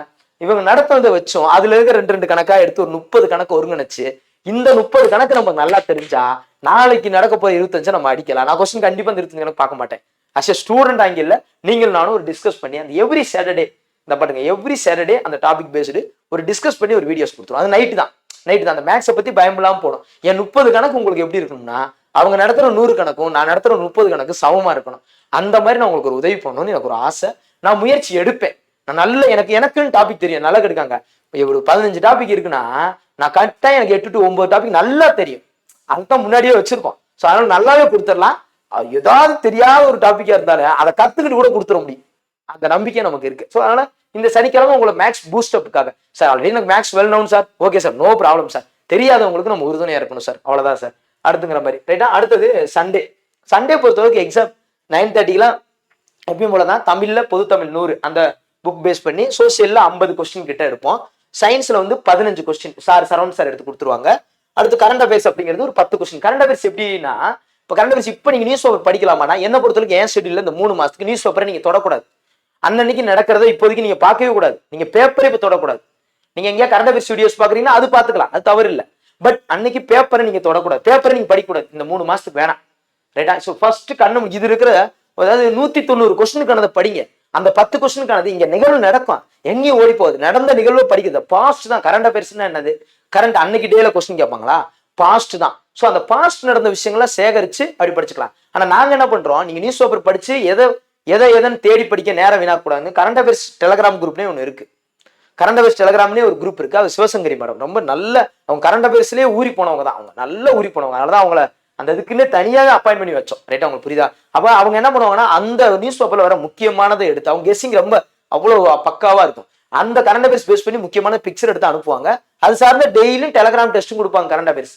இவங்க நடத்துனதை வச்சோம் அதுல இருக்க ரெண்டு ரெண்டு கணக்கா எடுத்து ஒரு முப்பது கணக்கு ஒருங்கிணைச்சு இந்த முப்பது கணக்கு நமக்கு நல்லா தெரிஞ்சா நாளைக்கு நடக்க போற இருபத்தஞ்சு நம்ம அடிக்கலாம். நான் கொஸ்டின் கண்டிப்பா இந்த இருபத்தஞ்சு கணக்கு பார்க்க மாட்டேன். அஸ் எ ஸ்டூடெண்ட் அங்கே நீங்கள் நானும் ஒரு டிஸ்கஸ் பண்ணி அந்த எவ்ரி சாட்டர்டே இந்த பாருங்க எவ்ரி சாட்டர்டே அந்த டாபிக் பேஸ்டு ஒரு டிஸ்கஸ் பண்ணி ஒரு வீடியோஸ் கொடுத்துரும். அது நைட்டு தான். நைட்டு தான். அந்த மேக்ஸை பத்தி பயமில்லாம போகணும். என் முப்பது கணக்கு உங்களுக்கு எப்படி இருக்கணும்னா அவங்க நடத்துற நூறு கணக்கும் நான் நடத்துற முப்பது கணக்கு சமமா இருக்கணும். அந்த மாதிரி நான் உங்களுக்கு ஒரு உதவி பண்ணணும்னு எனக்கு ஒரு ஆசை. நான் முயற்சி எடுப்பேன். நான் நல்ல எனக்கு எனக்குன்னு டாபிக் தெரியும். நல்லா கெடுக்காங்க. ஒரு பதினஞ்சு டாபிக் இருக்குன்னா நான் கரெக்டாக எனக்கு எட்டு டு ஒன்பது டாபிக் நல்லா தெரியும். அதுதான் முன்னாடியே வச்சிருக்கோம். ஸோ அதனால நல்லாவே கொடுத்துடலாம். ஏதாவது தெரியாத ஒரு டாப்பிக்கா இருந்தாலும் அதை கத்துக்கிட்டு கூட கொடுத்துட முடியும். அந்த நம்பிக்கை நமக்கு இருக்கு. ஸோ அதனால இந்த சனிக்கிழமை உங்களை மேக்ஸ் பூஸ்ட் அப்புக்காக சார் ஆல்ரெடி எனக்கு maths well known sir okay sir no problem sir தெரியாதவங்களுக்கு நம்ம உறுதுணையா இருக்கணும் சார் அவ்வளவுதான் சார் அடுத்துங்கிற மாதிரி. ரைட்டா அடுத்தது சண்டே சண்டே பொறுத்தவரைக்கும் எக்ஸாம் நைன் தேர்ட்டிக்கெலாம் எப்பயும் போல தான் தமிழ்ல பொது தமிழ் நூறு அந்த புக் பேஸ் பண்ணி சோசியல்ல ஐம்பது கொஸ்டின் கிட்ட எடுப்போம் சயின்ஸ்ல வந்து பதினஞ்சு கொஸ்டின் சார் சரவண் சார் எடுத்து கொடுத்துருவாங்க. அடுத்து கரண்ட் அஃபேர்ஸ் அப்படிங்கிறது ஒரு பத்து கொஸ்டின் கரண்ட் அஃபேர்ஸ் எப்படின்னா இப்போ கரண்ட் அஃபேர்ஸ் இப்போ நீங்கள் நியூஸ் பேப்பர் படிக்கலாமானா என்ன பொறுத்தவரைக்கும் ஏன் ஷெட்யூல்ல இந்த மூணு மாதத்துக்கு நியூஸ் பேப்பரை நீங்கள் தொடக்கூடாது. அன்னன்னைக்கு நடக்கிறத இப்போதைக்கு நீங்கள் பார்க்கவே கூடாது. நீங்கள் பேப்பரே இப்போ தொடக்கூடாது. நீங்கள் எங்கேயா கரண்ட் அஃபேர்ஸ் வீடியோஸ் பார்க்குறீங்க அது பார்த்துக்கலாம். அது தவறு இல்லை. பட் அன்னைக்கு பேப்பரை நீங்கள் தொடக்கூடாது. பேப்பரை நீங்கள் படிக்கக்கூடாது. இந்த மூணு மாதத்துக்கு வேணாம். ரைட்டா ஸோ ஃபர்ஸ்ட் கண்ணு இது இருக்கிற அதாவது நூற்றி தொண்ணூறு கொஸ்டினுக்கானதை படிங்க. அந்த பத்து கொஸ்டினுக்கானது இங்கே நிகழ்வு நடக்கும். எங்கேயும் ஓடி போகுது. நடந்த நிகழ்வு படிக்கிறது பாஸ்ட் தான். கரண்ட் அஃபேர்ஸ்னா என்னது? கரண்ட் அன்னைக்கு டேல கொஸ்டின் கேட்பாங்களா? பாஸ்ட் தான். ஸோ அந்த பாஸ்ட் நடந்த விஷயங்களை சேகரிச்சு அப்படி படிச்சுக்கலாம். ஆனா நாங்க என்ன பண்றோம்? நீங்க நியூஸ் பேப்பர் படிச்சு எதை எதை எதன்னு தேடி படிக்க நேரம் வீணாக்கூடாது கரண்ட் அஃபேர்ஸ் டெலகிராம் குரூப்னே ஒன்று இருக்கு. கரண்ட் அஃபேர்ஸ் டெலகிராம்னே ஒரு குரூப் இருக்கு. அது சிவசங்கரி மேடம். ரொம்ப நல்ல அவங்க கரண்ட் அஃபேர்ஸ்லேயே ஊறி போனவங்க தான். அவங்க நல்ல ஊறி போனவங்க. அதனால தான் அவங்கள அந்த இதுக்குன்னே தனியாக அப்பாயின் பண்ணி வச்சோம். ரைட் அவங்களுக்கு புரியுதா? அப்போ அவங்க என்ன பண்ணுவாங்கன்னா அந்த நியூஸ் பேப்பர்ல வர முக்கியமானதை எடுத்து அவங்க கெஸ்ஸிங் ரொம்ப அவ்வளோ பக்காவாக இருக்கும். அந்த கரண்ட் அஃபேர்ஸ் பேஸ் பண்ணி முக்கியமான பிக்சர் எடுத்து அனுப்புவாங்க. அது சார்ந்த டெய்லியும் டெலகிராம் டெஸ்ட்டும் கொடுப்பாங்க கரண்ட் அஃபேர்ஸ்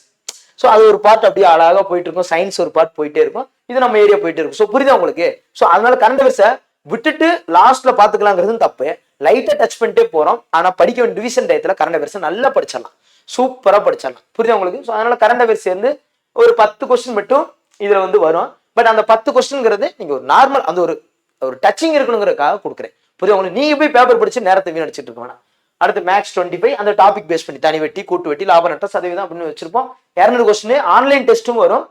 ஸோ அது ஒரு பார்ட் அப்படியே அழகாக போயிட்டு இருக்கும். சயின்ஸ் ஒரு பார்ட் போயிட்டே இருக்கும். இது நம்ம ஏரியா போயிட்டு இருக்கும். ஸோ புரியுதா உங்களுக்கு? ஸோ அதனால கரண்ட் அஃபேர்ஸை விட்டுட்டு லாஸ்ட்ல பாத்துக்கலாங்கிறது தப்பு. லைட்டா டச் பண்ணிட்டே போறோம். ஆனா படிக்க வேண்டிய டிவிஷன் டயத்துல கரண்ட் அஃபேர்ஸ் நல்லா படிச்சிடலாம். சூப்பரா படிச்சிடலாம். புரியுதா உங்களுக்கு? ஸோ அதனால கரண்ட் அஃபேர்ஸ் சேர்ந்து ஒரு பத்து கொஸ்டின் மட்டும் இதுல வந்து வரும். பட் அந்த பத்து கொஸ்டின்ங்கிறது நீங்க ஒரு நார்மல் அந்த ஒரு ஒரு டச்சிங் இருக்கணுங்கிறதுக்காக கொடுக்குறேன். புரியுது உங்களுக்கு? நீங்க போய் பேப்பர் படிச்சு நேரத்தை வீணடிச்சிட்டு இருக்க வேணாம். அடுத்து மேக்ஸ் டுவெண்ட்டி ஃபைவ் அந்த டாபிக் பேஸ் பண்ணி தனி வெட்டி கூட்டு வெட்டி லாப நட்ட சதவீதம் அப்படின்னு வச்சிருப்போம். இரநூறு கொஸ்டின் ஆன்லைன் டெஸ்ட்டும் வரும்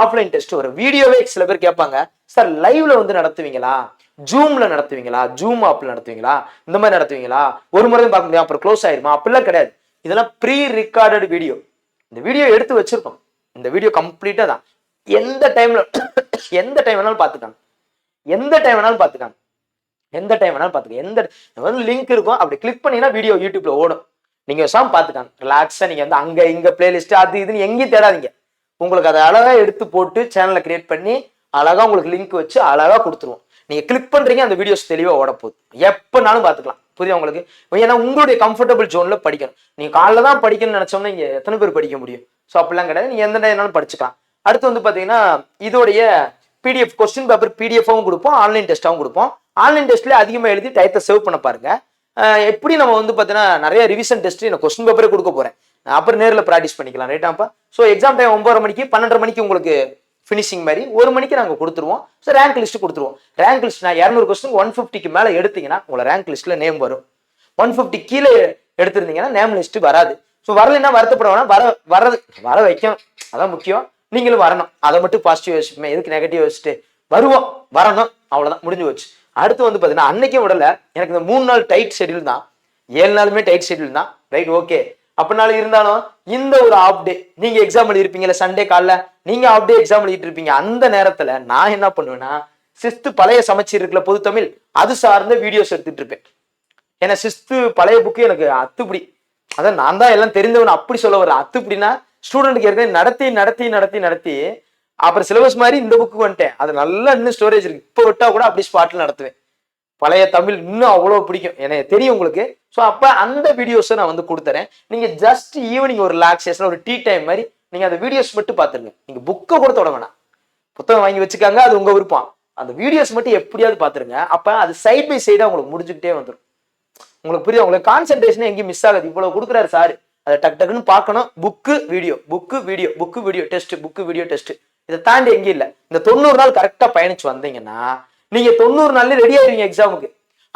ஆஃப்லைன் டெஸ்ட் வரும். வீடியோவே சில பேர் கேட்பாங்க சார் லைவ்ல வந்து நடத்துவீங்களா? ஜூம்ல நடத்துவீங்களா? ஜூம் ஆப்ல நடத்துவீங்களா? இந்த மாதிரி நடத்துவீங்களா? ஒரு முறை பார்க்க முடியும் அப்புறம் க்ளோஸ் ஆயிருமா? அப்படிலாம் கிடையாது. இதெல்லாம் ப்ரீ ரெக்கார்டட் வீடியோ இந்த வீடியோ எடுத்து வச்சிருக்கோம். இந்த வீடியோ கம்ப்ளீட்டா தான். எந்த டைம்ல எந்த டைம் வேணாலும் பார்த்துக்காங்க எந்த டைம் வேணாலும் பார்த்துக்காங்க எந்த டைம் வேணாலும் பார்த்துக்க எந்த வந்து லிங்க் இருக்கும் அப்படி கிளிக் பண்ணீங்கன்னா வீடியோ யூடியூப்ல ஓடும். நீங்க சாம் பார்த்துக்காங்க ரிலாக்ஸா நீங்க வந்து அங்க இங்க பிளேலிஸ்ட் அது இதுன்னு எங்கேயும் தேடாதீங்க. உங்களுக்கு அதை அழகா எடுத்து போட்டு சேனலை கிரியேட் பண்ணி அழகா உங்களுக்கு லிங்க் வச்சு அழகா கொடுத்துருவோம். நீங்க கிளிக் பண்றீங்க அந்த வீடியோஸ் தெளிவா ஓட போகுது எப்பனாலும் பார்த்துக்கலாம். புரியுதா உங்களுக்கு? ஏன்னா உங்களுடைய கம்ஃபர்டபுள் ஜோன்ல படிக்கணும். நீங்க காலைல தான் படிக்கணும்னு நினைச்சோம்னா இங்கே எத்தனை பேர் படிக்க முடியும்? ஸோ அப்படிலாம் கிடையாது. நீங்க எந்த நேரம் படிச்சுக்கலாம். அடுத்து வந்து பாத்தீங்கன்னா இதோடைய பிடிஎஃப் கொஸ்டின் பேப்பர் பிடிஎஃபாகவும் கொடுப்போம் ஆன்லைன் டெஸ்ட்டாகவும் கொடுப்போம். ஆன்லைன் டெஸ்ட்ல அதிகமாக எழுதி டயத்தை சேவ் பண்ண பாருங்க. எப்படி நம்ம வந்து பார்த்தீங்கன்னா நிறைய ரிவிஷன் டெஸ்ட் நான் கொஸ்டின் பேப்பரே கொடுக்க போகிறேன் அப்புறம் நேரில் ப்ராக்டிஸ் பண்ணிக்கலாம் ரைட்டாப்பா ஸோ எக்ஸாம் டைம் ஒம்பது மணிக்கு பன்னெண்டரை மணிக்கு உங்களுக்கு ஃபினிஷிங் மாதிரி. ஒரு மணிக்கு நாங்கள் கொடுத்துருவோம். ஸோ ரேங்க் லிஸ்ட் கொடுத்துருவோம். ரேங்க் லிஸ்ட் நான் இரநூறு கொஸ்டின் ஒன் ஃபிஃப்டிக்கு மேலே எடுத்தீங்கன்னா உங்களை ரேங்க் லிஸ்ட்டில் நேம் வரும். ஒன் ஃபிஃப்டி கீழே எடுத்திருந்தீங்கன்னா நேம் லிஸ்ட்டு வராது. ஸோ வரலைன்னா வருத்தப்பட வேணாம். வர வரது வர வைக்கும். அதான் முக்கியம். நீங்களும் வரணும். அதை மட்டும் பாசிட்டிவ் யோசிப்போமே எதுக்கு நெகட்டிவ் யோசிச்சுட்டு? வருவோம் வரணும். அவ்வளோதான் முடிஞ்சு போச்சு. அடுத்து வந்து பார்த்தீங்கன்னா அன்னைக்கே விடல. எனக்கு இந்த மூணு நாள் டைட் ஷெட்யூல் தான். ஏழு நாளுமே டைட் ஷெட்யூல் தான். ரைட் ஓகே அப்படினாலும் இருந்தாலும் இந்த ஒரு ஆஃப் டே நீங்க எக்ஸாம் எழுதிருப்பீங்கல்ல சண்டே காலைல நீங்க ஆஃப் டே எக்ஸாம் எழுதிட்டு இருப்பீங்க. அந்த நேரத்துல நான் என்ன பண்ணுவேன்னா சிஸ்து பழைய சமச்சீர் இருக்கல பொது தமிழ் அது சார்ந்த வீடியோஸ் எடுத்துட்டு இருப்பேன். ஏன்னா சிஸ்து பழைய புக்கு எனக்கு அத்துப்படி. அதான் நான் தான் எல்லாம் தெரிந்தவன் அப்படி சொல்ல வர அத்துப்படின்னா ஸ்டூடெண்ட்டுக்கு ஏற்கனவே நடத்தி நடத்தி நடத்தி நடத்தி அப்புறம் சிலபஸ் மாதிரி இந்த புக்கு வந்துட்டேன். அது நல்லா இன்னும் ஸ்டோரேஜ் இருக்கு. இப்போ விட்டா கூட அப்படி ஸ்பாட்ல நடத்துவேன். பழைய தமிழ் இன்னும் அவ்வளோ பிடிக்கும். எனக்கு தெரியும் உங்களுக்கு. ஸோ அப்போ அந்த வீடியோஸை நான் வந்து கொடுத்துறேன். நீங்கள் ஜஸ்ட் ஈவினிங் ஒரு ரிலாக்ஸேஷன் ஒரு டீ டைம் மாதிரி நீங்கள் அந்த வீடியோஸ் மட்டும் பார்த்துருங்க. நீங்கள் புக்கை கூட தொட வேணாம். புத்தகம் வாங்கி வச்சுக்காங்க அது உங்க விருப்பம். அந்த வீடியோஸ் மட்டும் எப்படியாவது பார்த்துருங்க. அப்போ அது சைட் பை சைடாக உங்களுக்கு முடிஞ்சுக்கிட்டே வந்துடும் உங்களுக்கு புரியுது? உங்களுக்கு கான்சென்ட்ரேஷன் எங்கேயும் மிஸ் ஆகாது. இவ்வளோ கொடுக்குறாரு சார் அதை டக் டக்குன்னு பார்க்கணும். Book video book video book video test book video test இதை தாண்டி எங்கேயும் இல்லை. இந்த தொண்ணூறு நாள் கரெக்டாக பயணிச்சு வந்தீங்கன்னா நீங்க தொண்ணூறு நாள்ல ரெடி ஆயிருவீங்க எக்ஸாமுக்கு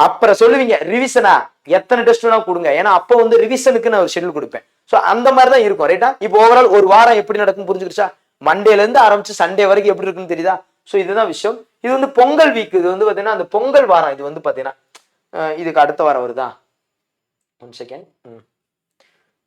அப்புறம் சொல்லுவீங்க ரிவிஷனா எத்தனை டெஸ்ட் வேணா கொடுங்க. ஏன்னா அப்போ வந்து ரிவிஷனுக்கு நான் ஒரு ஷெடியூல் கொடுப்பேன். ஸோ அந்த மாதிரி தான் இருக்கும் ரைட்டா இப்போ ஓவரால் ஒரு வாரம் எப்படி நடக்கும் புரிஞ்சுக்கிடுச்சா? மண்டேல இருந்து ஆரம்பிச்சு சண்டே வரைக்கும் எப்படி இருக்குன்னு தெரியுதா? ஸோ இதுதான் விஷயம். இது வந்து பொங்கல் வீக் இது வந்து பாத்தீங்கன்னா அந்த பொங்கல் வாரம். இது வந்து பாத்தீங்கன்னா இதுக்கு அடுத்த வாரம் வருதா? ஒன் செகண்ட்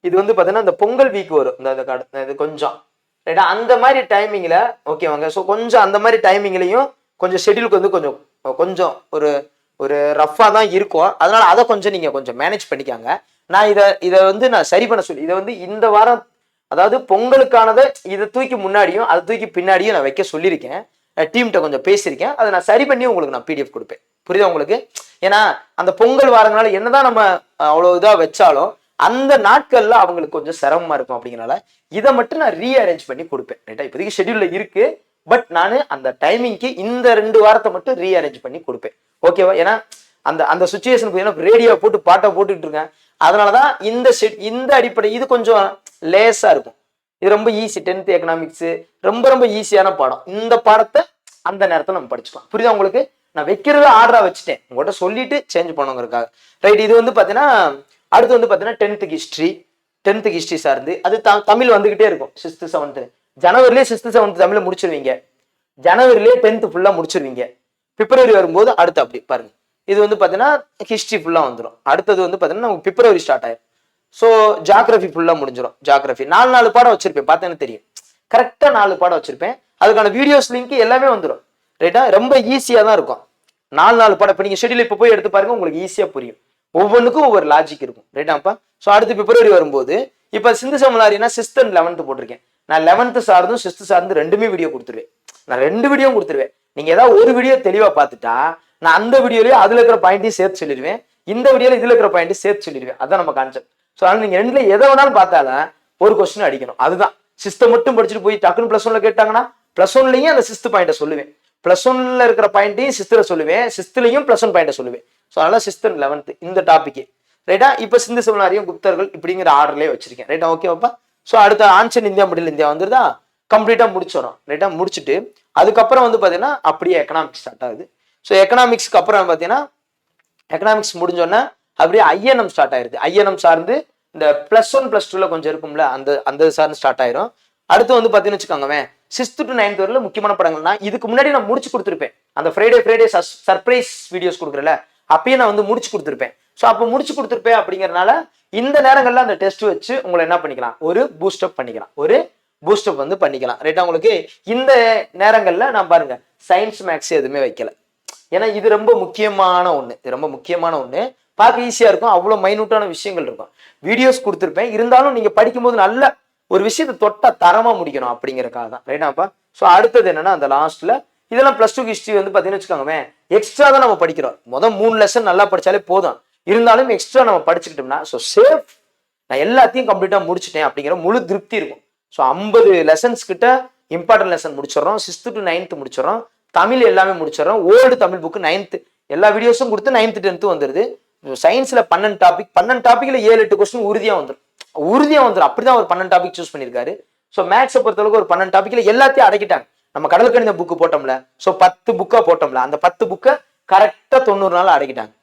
இது வந்து பார்த்தீங்கன்னா இந்த பொங்கல் வீக் வரும். இந்த கட- இது கொஞ்சம். ரைட்டா அந்த மாதிரி டைமிங்கில் ஓகேவாங்க ஸோ கொஞ்சம் அந்த மாதிரி டைமிங்லையும் கொஞ்சம் ஷெட்யூலுக்கு வந்து கொஞ்சம் கொஞ்சம் ஒரு ஒரு ரஃப்பாக தான் இருக்கும். அதனால் அதை கொஞ்சம் நீங்கள் கொஞ்சம் மேனேஜ் பண்ணிக்காங்க. நான் இதை இதை வந்து நான் சரி பண்ண சொல்லி இதை வந்து இந்த வாரம் அதாவது பொங்கலுக்கானதை இதை தூக்கி முன்னாடியும் அதை தூக்கி பின்னாடியும் நான் வைக்க சொல்லியிருக்கேன். டீம்கிட்ட கொஞ்சம் பேசியிருக்கேன். அதை நான் சரி பண்ணி உங்களுக்கு நான் பிடிஎஃப் கொடுப்பேன். புரியுதா உங்களுக்கு? ஏன்னா அந்த பொங்கல் வாரங்களால என்னதான் நம்ம அவ்வளோ இதாக வச்சாலும் அந்த நாட்கள்ல அவங்களுக்கு கொஞ்சம் சிரமமா இருக்கும் அப்படிங்கிறனால இதை மட்டும் நான் ரீஅரேஞ்ச் பண்ணி கொடுப்பேன். ரைட்டா இப்போதைக்கு ஷெடியூல்ல இருக்கு. பட் நான் அந்த டைமிங்க்கு இந்த ரெண்டு வாரத்தை மட்டும் ரீஅரேஞ்ச் பண்ணி கொடுப்பேன். ஓகேவா ஏன்னா அந்த அந்த சுச்சுவேஷனுக்கு ஏன்னா ரேடியோ போட்டு பாட்டை போட்டுட்டு இருக்கேன். அதனாலதான் இந்த ஷெட் இந்த அடிப்படை இது கொஞ்சம் லேசா இருக்கும். இது ரொம்ப ஈஸி டென்த் எக்கனாமிக்ஸ் ரொம்ப ரொம்ப ஈஸியான பாடம். இந்த பாடத்தை அந்த நேரத்தை நம்ம படிச்சுக்கலாம். புரியுதா உங்களுக்கு? நான் வைக்கிறத ஆர்டரா வச்சுட்டேன். உங்கள்கிட்ட சொல்லிட்டு சேஞ்ச் பண்ணுங்கிறதுக்காக ரைட் இது வந்து பாத்தீங்கன்னா அடுத்து வந்து பார்த்தீங்கன்னா டென்த்துக்கு ஹிஸ்ட்ரி டென்த்துக்கு ஹிஸ்ட்ரி சார்ந்து அது த- தமிழ் வந்துகிட்டே இருக்கும். சிக்ஸ்த்து செவன்த்து ஜனவரிலேயே சிக்ஸ்த்து செவன்த் தமிழை முடிச்சிருவீங்க. ஜனவரிலேயே டென்த்து ஃபுல்லாக முடிச்சிருவீங்க. பிப்ரவரி வரும்போது அடுத்து அப்படி பாருங்க. இது வந்து பார்த்தீங்கன்னா ஹிஸ்ட்ரி ஃபுல்லாக வந்துடும் அடுத்தது வந்து பார்த்தீங்கன்னா நமக்கு பிப்ரவரி ஸ்டார்ட் ஆயிடும் ஸோ ஜாகிரபி ஃபுல்லாக முடிஞ்சிடும் ஜாகிரபி நாலு நாலு பாடம் வச்சிருப்பேன். பார்த்தேன்னு தெரியும். கரெக்டாக நாலு பாடம் வச்சிருப்பேன். அதுக்கான வீடியோஸ் லிங்க் எல்லாமே வந்துடும் ரைட்டா ரொம்ப ஈஸியாக தான் இருக்கும். நாலு நாலு பாடம். இப்போ நீங்கள் ஷெடியூல் இப்போ போய் எடுத்து பாருங்க உங்களுக்கு ஈஸியாக புரியும். ஒவ்வொன்றுக்கும் ஒவ்வொரு லாஜிக் இருக்கும். ரைட்டாப்பா ஸோ அடுத்து பிப்ரவரி வரும்போது இப்போ சிந்து சமலாரினா சிக்ஸ்த் அண்ட் லெவன்த்து போட்டிருக்கேன். நான் லெவன்த்து சார்ந்தும் சிக்ஸ்த்து சார்ந்து ரெண்டுமே வீடியோ கொடுத்துருவேன். நான் ரெண்டு வீடியோவும் கொடுத்துருவேன். நீங்கள் ஏதாவது ஒரு வீடியோ தெளிவாக பார்த்துட்டா நான் அந்த வீடியோலயே அதில் இருக்கிற பாயிண்ட்டையும் சேர்த்து சொல்லிடுவேன். இந்த வீடியோவில் இதில் இருக்கிற பாயிண்ட்டையும் சேர்த்து சொல்லிடுவேன். அதான் நம்ம கான்செப்ட் ஸோ அதனால் நீங்கள் ரெண்டில் எதை வேணாலும் பார்த்தாலும் ஒரு கொஸ்டின் அடிக்கணும். அதுதான். சிஸ்தை மட்டும் படிச்சுட்டு போய் டக்குன்னு ப்ளஸ் ஒன்ல கேட்டாங்கன்னா ப்ளஸ் ஒன்லையும் அந்த சிஸ்து பாயிண்ட்டை சொல்லுவேன். பிளஸ் ஒன்ல இருக்கிற பாயிண்ட்டையும் சிஸ்தில் சொல்லுவேன். சிஸ்திலையும் பிளஸ் ஒன் பாயிண்ட்டை சொல்லுவேன். ஸோ அதனால சிஸ்தன் லெவன்த் இந்த டாபிக் ரைட்டா இப்போ சிந்து சிவனாரியும் குப்தர்கள் இப்படிங்கிற ஆர்டர்லேயே வச்சிருக்கேன். ரைட்டா ஓகேவாப்பா ஸோ அடுத்த ஆன்சன் இந்தியா முடியல இந்தியா வந்துருதா? கம்ப்ளீட்டா முடிச்சிடும் ரைட்டா முடிச்சுட்டு அதுக்கப்புறம் வந்து பார்த்தீங்கன்னா அப்படியே எக்கனாமிக்ஸ் ஸ்டார்ட் ஆகுது. ஸோ எக்கனாமிக்ஸ்க்கு அப்புறம் பார்த்தீங்கன்னா எக்கனாமிக்ஸ் முடிஞ்சோடனே அப்படியே ஐஎன்எம் ஸ்டார்ட் ஆயிருது. ஐஎன்எம் சார்ந்து இந்த ப்ளஸ் ஒன் ப்ளஸ் டூல கொஞ்சம் இருக்கும்ல அந்த அந்த சார்ந்து ஸ்டார்ட் ஆயிரும். அடுத்து வந்து பார்த்தீங்கன்னு வச்சுக்கோங்கவே சிக்ஸ்த் டு நைன்த் வரையில் முக்கியமான படங்கள்னா இதுக்கு முன்னாடி நான் முடிச்சு கொடுத்துருப்பேன். அந்த ஃப்ரைடே ஃப்ரைடே சர்ப்ரைஸ் வீடியோஸ் கொடுக்குறல அப்பயே நான் வந்து முடிச்சு கொடுத்துருப்பேன். ஸோ அப்போ முடிச்சு கொடுத்துருப்பேன் அப்படிங்கறனால இந்த நேரங்களில் அந்த டெஸ்ட் வச்சு உங்களை என்ன பண்ணிக்கலாம்? ஒரு பூஸ்டப் பண்ணிக்கலாம். ஒரு பூஸ்டப் வந்து பண்ணிக்கலாம். ரைட்டா உங்களுக்கு? இந்த நேரங்களில் நான் பாருங்க சயின்ஸ் மேக்ஸ் எதுவுமே வைக்கல. ஏன்னா இது ரொம்ப முக்கியமான ஒன்று இது ரொம்ப முக்கியமான ஒன்று பார்க்க ஈஸியாக இருக்கும். அவ்வளோ மைனூட்டான விஷயங்கள் இருக்கும். வீடியோஸ் கொடுத்துருப்பேன். இருந்தாலும் நீங்கள் படிக்கும்போது நல்ல ஒரு விஷயத்தை தொட்டா தரமா முடிக்கணும் அப்படிங்கறக்காக தான். ரைட்டாப்பா ஸோ அடுத்தது என்னன்னா அந்த லாஸ்ட்ல இதெல்லாம் பிளஸ் டூ ஹிஸ்ட்ரி வந்து பார்த்தீங்கன்னு வச்சுக்கோங்க எக்ஸ்ட்ரா தான் நம்ம படிக்கிறோம். மொதல் மூணு லெசன் நல்லா படிச்சாலே போதும். இருந்தாலும் எக்ஸ்ட்ரா நம்ம படிச்சுக்கிட்டோம்னா ஸோ சேஃப் நான் எல்லாத்தையும் கம்ப்ளீட்டாக முடிச்சிட்டேன் அப்படிங்கிற முழு திருப்தி இருக்கும். ஸோ ஐம்பது லெசன்ஸ் கிட்ட இம்பார்ட்டன்ட் லெசன் முடிச்சிடறோம். சிக்ஸ்த்து டு நைன்த்து முடிச்சிடறோம். தமிழ் எல்லாமே முடிச்சிடறோம். ஓல்டு தமிழ் புக்கு நைன்த்து எல்லா வீடியோஸும் கொடுத்து நைன்த்து டென்த்து வந்துடுது சயின்ஸில் பன்னெண்டு டாபிக் பன்னெண்டு டாப்பிக்கில் ஏழு எட்டு கொஸ்டின் உறுதியாக வந்துடும் உறுதியாக வந்துடும் அப்படி தான் ஒரு பன்னெண்டு டாபிக் சூஸ் பண்ணியிருக்காரு. ஸோ மேக்ஸை பொறுத்தளவுக்கு ஒரு பன்னெண்டு டாப்பிக்கில் எல்லாத்தையும் அடக்கிட்டாங்க. நம்ம கடல் கணித புக்கு போட்டோம்ல. ஸோ பத்து புக்காக போட்டோம்ல. அந்த பத்து புக்கை கரெக்டாக தொண்ணூறு நாள் அடக்கிட்டாங்க.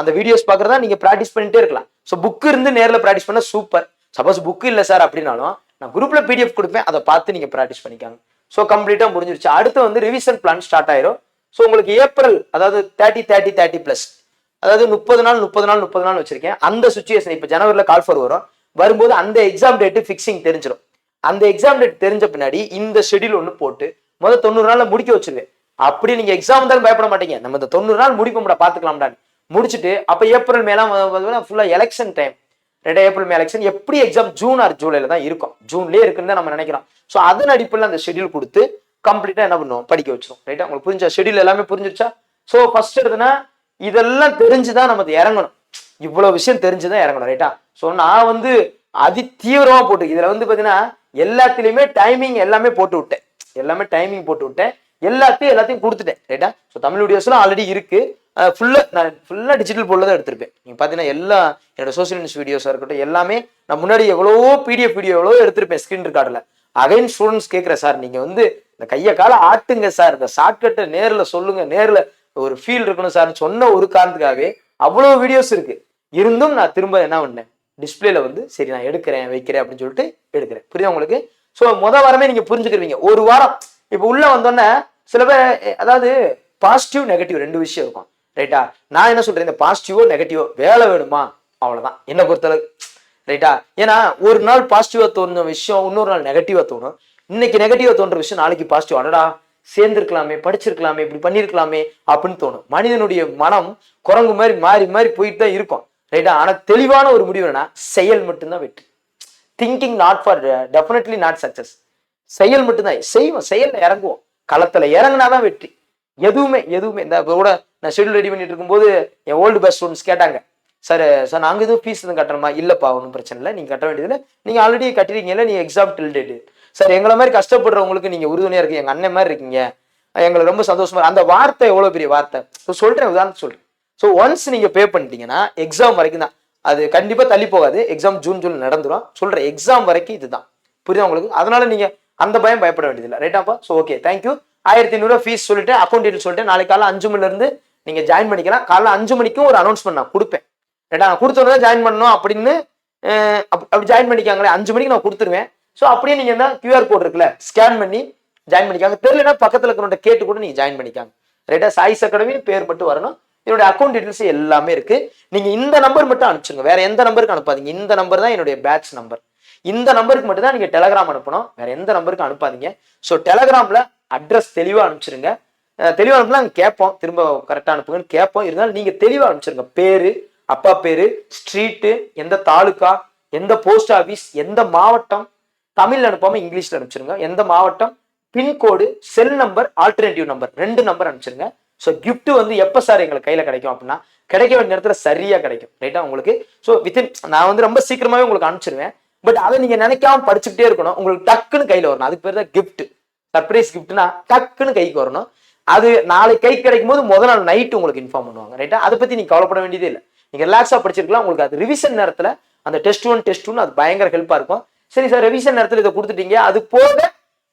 அந்த வீடியோஸ் பார்க்குறதா நீங்கள் ப்ராக்டிஸ் பண்ணிட்டே இருக்கலாம். ஸோ புக் இருந்து நேரில் ப்ராக்டிஸ் பண்ணால் சூப்பர் சப்போஸ் புக் இல்லை சார் அப்படின்னாலும் நான் குரூப்பில் பிடிஎஃப் கொடுப்பேன். அதை பார்த்து நீங்கள் ப்ராக்டிஸ் பண்ணிக்காங்க. ஸோ கம்ப்ளீட்டாக முடிஞ்சிருச்சு. அடுத்து வந்து ரிவிஷன் பிளான் ஸ்டார்ட் ஆயிரும். ஸோ உங்களுக்கு ஏப்ரல் அதாவது தேர்ட்டி தேர்ட்டி தேர்ட்டி ப்ளஸ் அதாவது முப்பது நாள் முப்பது நாள் முப்பது நாள் வச்சிருக்கேன். அந்த சுச்சுவேஷன் இப்போ ஜனவரியில் கால் ஃபர் வரும். வரும்போது அந்த எக்ஸாம் டேட்டு ஃபிக்ஸிங் தெரிஞ்சிடும் அந்த எக்ஸாம் டேட் தெரிஞ்ச பின்னாடி இந்த ஷெடியூல் ஒன்று போட்டு முதல் தொண்ணூறு நாளில் முடிக்க வச்சிருவேன் அப்படி நீங்கள் எக்ஸாம் தான் பயப்பட மாட்டீங்க. நம்ம இந்த தொண்ணூறு நாள் முடிப்போம்டா பார்த்துக்கலாம்டான்னு முடிச்சுட்டு அப்போ ஏப்ரல் மேலாம் ஃபுல்லாக எலெக்ஷன் டைம் ரெண்டு ஏப்ரல் மே எலெக்ஷன் எப்படி எக்ஸாம் ஜூன் ஆர் ஜூலையில் தான் இருக்கும். ஜூன்லேயே இருக்குன்னு தான் நம்ம நினைக்கிறோம். ஸோ அதன் அடிப்படையில் அந்த ஷெடியூல் கொடுத்து கம்ப்ளீட்டாக என்ன பண்ணுவோம்? படிக்க வச்சிடும் ரைட்டா உங்களுக்கு புரிஞ்சா? ஷெடியூல் எல்லாமே புரிஞ்சிருச்சா? ஸோ ஃபர்ஸ்ட் எடுத்துனா இதெல்லாம் தெரிஞ்சுதான் நம்ம இறங்கணும். இவ்வளவு விஷயம் தெரிஞ்சுதான் இறங்கணும் ரைட்டா ஸோ நான் வந்து அதி தீவிரமா போட்டு இதுல வந்து பாத்தீங்கன்னா எல்லாத்துலயுமே டைமிங் எல்லாமே போட்டு விட்டேன். எல்லாமே டைமிங் போட்டு விட்டேன். எல்லாத்தையும் எல்லாத்தையும் கொடுத்துட்டேன் ரைட்டா ஸோ தமிழ் வீடியோஸ்லாம் ஆல்ரெடி இருக்கு. ஃபுல்லாக நான் ஃபுல்லாக டிஜிட்டல் போர்டில் தான் எடுத்திருப்பேன் நீங்கள் பார்த்தீங்கன்னா எல்லா என்னோட சோசியல் நியூஸ் வீடியோஸாக இருக்கட்டும் எல்லாமே நான் முன்னாடி எவ்வளவோ பிடிஎஃப் வீடியோ எவ்வளோ எடுத்திருப்பேன் ஸ்க்ரீன் ரெக்கார்டில் அகைன் ஸ்டூடெண்ட்ஸ் கேட்குறேன் சார் நீங்கள் வந்து இந்த கையை காலை ஆட்டுங்க சார். இந்த ஷார்ட்கட்டை நேரில் சொல்லுங்க நேரில் ஒரு ஃபீல் இருக்கணும் சார்னு சொன்ன ஒரு காரணத்துக்காகவே அவ்வளோ வீடியோஸ் இருக்கு. இருந்தும் நான் திரும்ப என்ன பண்ணேன்? டிஸ்பிளேல வந்து சரி நான் எடுக்கிறேன் வைக்கிறேன் அப்படின்னு சொல்லிட்டு எடுக்கிறேன். புரியுதா உங்களுக்கு? ஸோ முத வாரமே நீங்க புரிஞ்சுக்கிருவீங்க. ஒரு வாரம். இப்போ உள்ள வந்தோடனே சில பேர் அதாவது பாசிட்டிவ் நெகட்டிவ் ரெண்டு விஷயம் இருக்கும். ரைட்டா நான் என்ன சொல்றேன்? இந்த பாசிட்டிவோ நெகட்டிவோ வேலை வேணுமா? அவ்வளவுதான். என்ன பொறுத்தளவு ரைட்டா ஏன்னா ஒரு நாள் பாசிட்டிவா தோணுன விஷயம் இன்னொரு நாள் நெகட்டிவா தோணும். இன்னைக்கு நெகட்டிவா தோன்ற விஷயம் நாளைக்கு பாசிட்டிவ் அடடா! சேர்ந்திருக்கலாமே படிச்சிருக்கலாமே இப்படி பண்ணிருக்கலாமே அப்படின்னு தோணும். மனிதனுடைய மனம் குரங்கு மாதிரி மாறி மாறி போயிட்டு தான் இருக்கும். ரைட்டா ஆனால் தெளிவான ஒரு முடிவு என்னன்னா செயல் மட்டும்தான் வெற்றி. Thinking not for definitely not success செயல் மட்டும்தான். செய்வோம். செயலில் இறங்குவோம். களத்தில் இறங்குனாதான் வெற்றி. எதுவுமே எதுவுமே. இந்த இப்போ கூட நான் ஷெடியூல் ரெடி பண்ணிட்டு இருக்கும்போது என் ஓல்டு பெஸ்ட் ஸ்டூடெண்ட்ஸ் கேட்டாங்க. சார் சார் நாங்கள் எதுவும் ஃபீஸ் எதுவும் கட்டணுமா? இல்லைப்பா ஒன்றும் பிரச்சனை இல்லை. நீங்கள் கட்ட வேண்டியதில்லை. நீங்கள் ஆல்ரெடி கட்டிருக்கீங்கல்ல நீங்கள் எக்ஸாம் டில் டேட் சார் எங்களை மாதிரி கஷ்டப்படுறவங்களுக்கு நீங்கள் உறுதுணையாக இருக்கீங்க. எங்கள் அண்ணன் மாதிரி இருக்கீங்க. எங்களை ரொம்ப சந்தோஷமா அந்த வார்த்தை எவ்வளோ பெரிய வார்த்தை? சொல்கிறேன் சொல்றேன் சொல்கிறேன் ஸோ ஒன்ஸ் நீங்கள் பே பண்ணிட்டீங்கன்னா எக்ஸாம் வரைக்கும் தான். அது கண்டிப்பாக தள்ளி போகாது. எக்ஸாம் ஜூன் ஜூன் நடந்துரும். சொல்கிற எக்ஸாம் வரைக்கும் இதுதான். புரியுதா உங்களுக்கு? அதனால நீங்கள் அந்த பயம் பயப்பட வேண்டியதில்லை. ரைட்டாப்பா ஸோ ஓகே தேங்க்யூ ஆயிரத்தி ஐநூறுவா ஃபீஸ் சொல்லிட்டு அக்கௌண்ட் டீட்டெயில் சொல்லிட்டு நாளைக்கு காலைல அஞ்சு மணிலேருந்து இருந்து ஜாயின் பண்ணிக்கலாம். காலைல அஞ்சு மணிக்கும் ஒரு அனௌன்ஸ்மெண்ட் நான் கொடுப்பேன். ரைட்டா நான் கொடுத்தோன்னே ஜாயின் பண்ணணும் அப்படின்னு அஹ் அப்படி ஜாயின் பண்ணிக்காங்களே அஞ்சு மணிக்கு நான் கொடுத்துருவேன். ஸோ அப்படியே நீங்கள் தான் கியூஆர் கோட் இருக்குல்ல ஸ்கேன் பண்ணி ஜாயின் பண்ணிக்காங்க. தெரியலன்னா பக்கத்தில் இருக்கிறவங்க கேட்டு கூட நீங்கள் ஜாயின் பண்ணிக்காங்க. ரைட்டா சாய்ஸ் அகாடமி பேர் மட்டும் வரணும். என்னுடைய அக்கௌண்ட் டீடைல்ஸ் எல்லாமே இருக்கு. நீங்க இந்த நம்பர் மட்டும் அனுப்பிச்சுங்க வேற எந்த நம்பருக்கு அனுப்பாதீங்க. இந்த நம்பர் தான் என்னுடைய பேட்ச் நம்பர் இந்த நம்பருக்கு மட்டும் தான் நீங்க டெலகிராம் அனுப்பணும். வேற எந்த நம்பருக்கு அனுப்பாதீங்க. ஸோ டெலகிராம்ல அட்ரஸ் தெளிவா அனுப்பிச்சிருங்க தெளிவா அனுப்புனா நாங்கள் கேட்போம். திரும்ப கரெக்டா அனுப்புங்கன்னு கேட்போம். இருந்தாலும் நீங்க தெளிவா அனுப்பிச்சிருங்க பேரு அப்பா பேரு ஸ்ட்ரீட்டு எந்த தாலுகா எந்த போஸ்ட் ஆபீஸ் எந்த மாவட்டம் தமிழ்ல அனுப்பாம இங்கிலீஷ்ல அனுப்பிச்சிருங்க எந்த மாவட்டம் pincode cell number alternative number ரெண்டு நம்பர் அனுப்பிச்சிருங்க ஸோ கிஃப்ட் வந்து எப்போ சார் எங்களுக்கு கையில் கிடைக்கும் அப்படின்னா கிடைக்க வேண்டிய நேரத்தில் சரியா கிடைக்கும். ரைட்டா உங்களுக்கு ஸோ வித்தின் நான் வந்து ரொம்ப சீக்கிரமாவே உங்களுக்கு அனுப்பிச்சிருவேன். பட் அதை நீங்க நினைக்காம படிச்சுக்கிட்டே இருக்கணும். உங்களுக்கு டக்குன்னு கையில் வரணும். அதுக்கு பேர் தான் கிஃப்ட் சர்ப்ரைஸ் கிஃப்ட்னா டக்குன்னு கைக்கு வரணும். அது நாளை கை கிடைக்கும் போது முதல் நாள் நைட்டு உங்களுக்கு இன்ஃபார்ம் பண்ணுவாங்க. ரைட்டா அதை பத்தி நீங்க கவலைப்பட வேண்டியதே இல்லை. நீங்க ரிலாக்ஸா படிச்சிருக்கலாம். உங்களுக்கு அது ரிவிஷன் நேரத்தில் அந்த டெஸ்ட் ஒன் டெஸ்ட் ஒன் அது பயங்கர ஹெல்ப்பா இருக்கும். சரி சார் ரிவிஷன் நேரத்தில் இதை கொடுத்துட்டீங்க. அது போக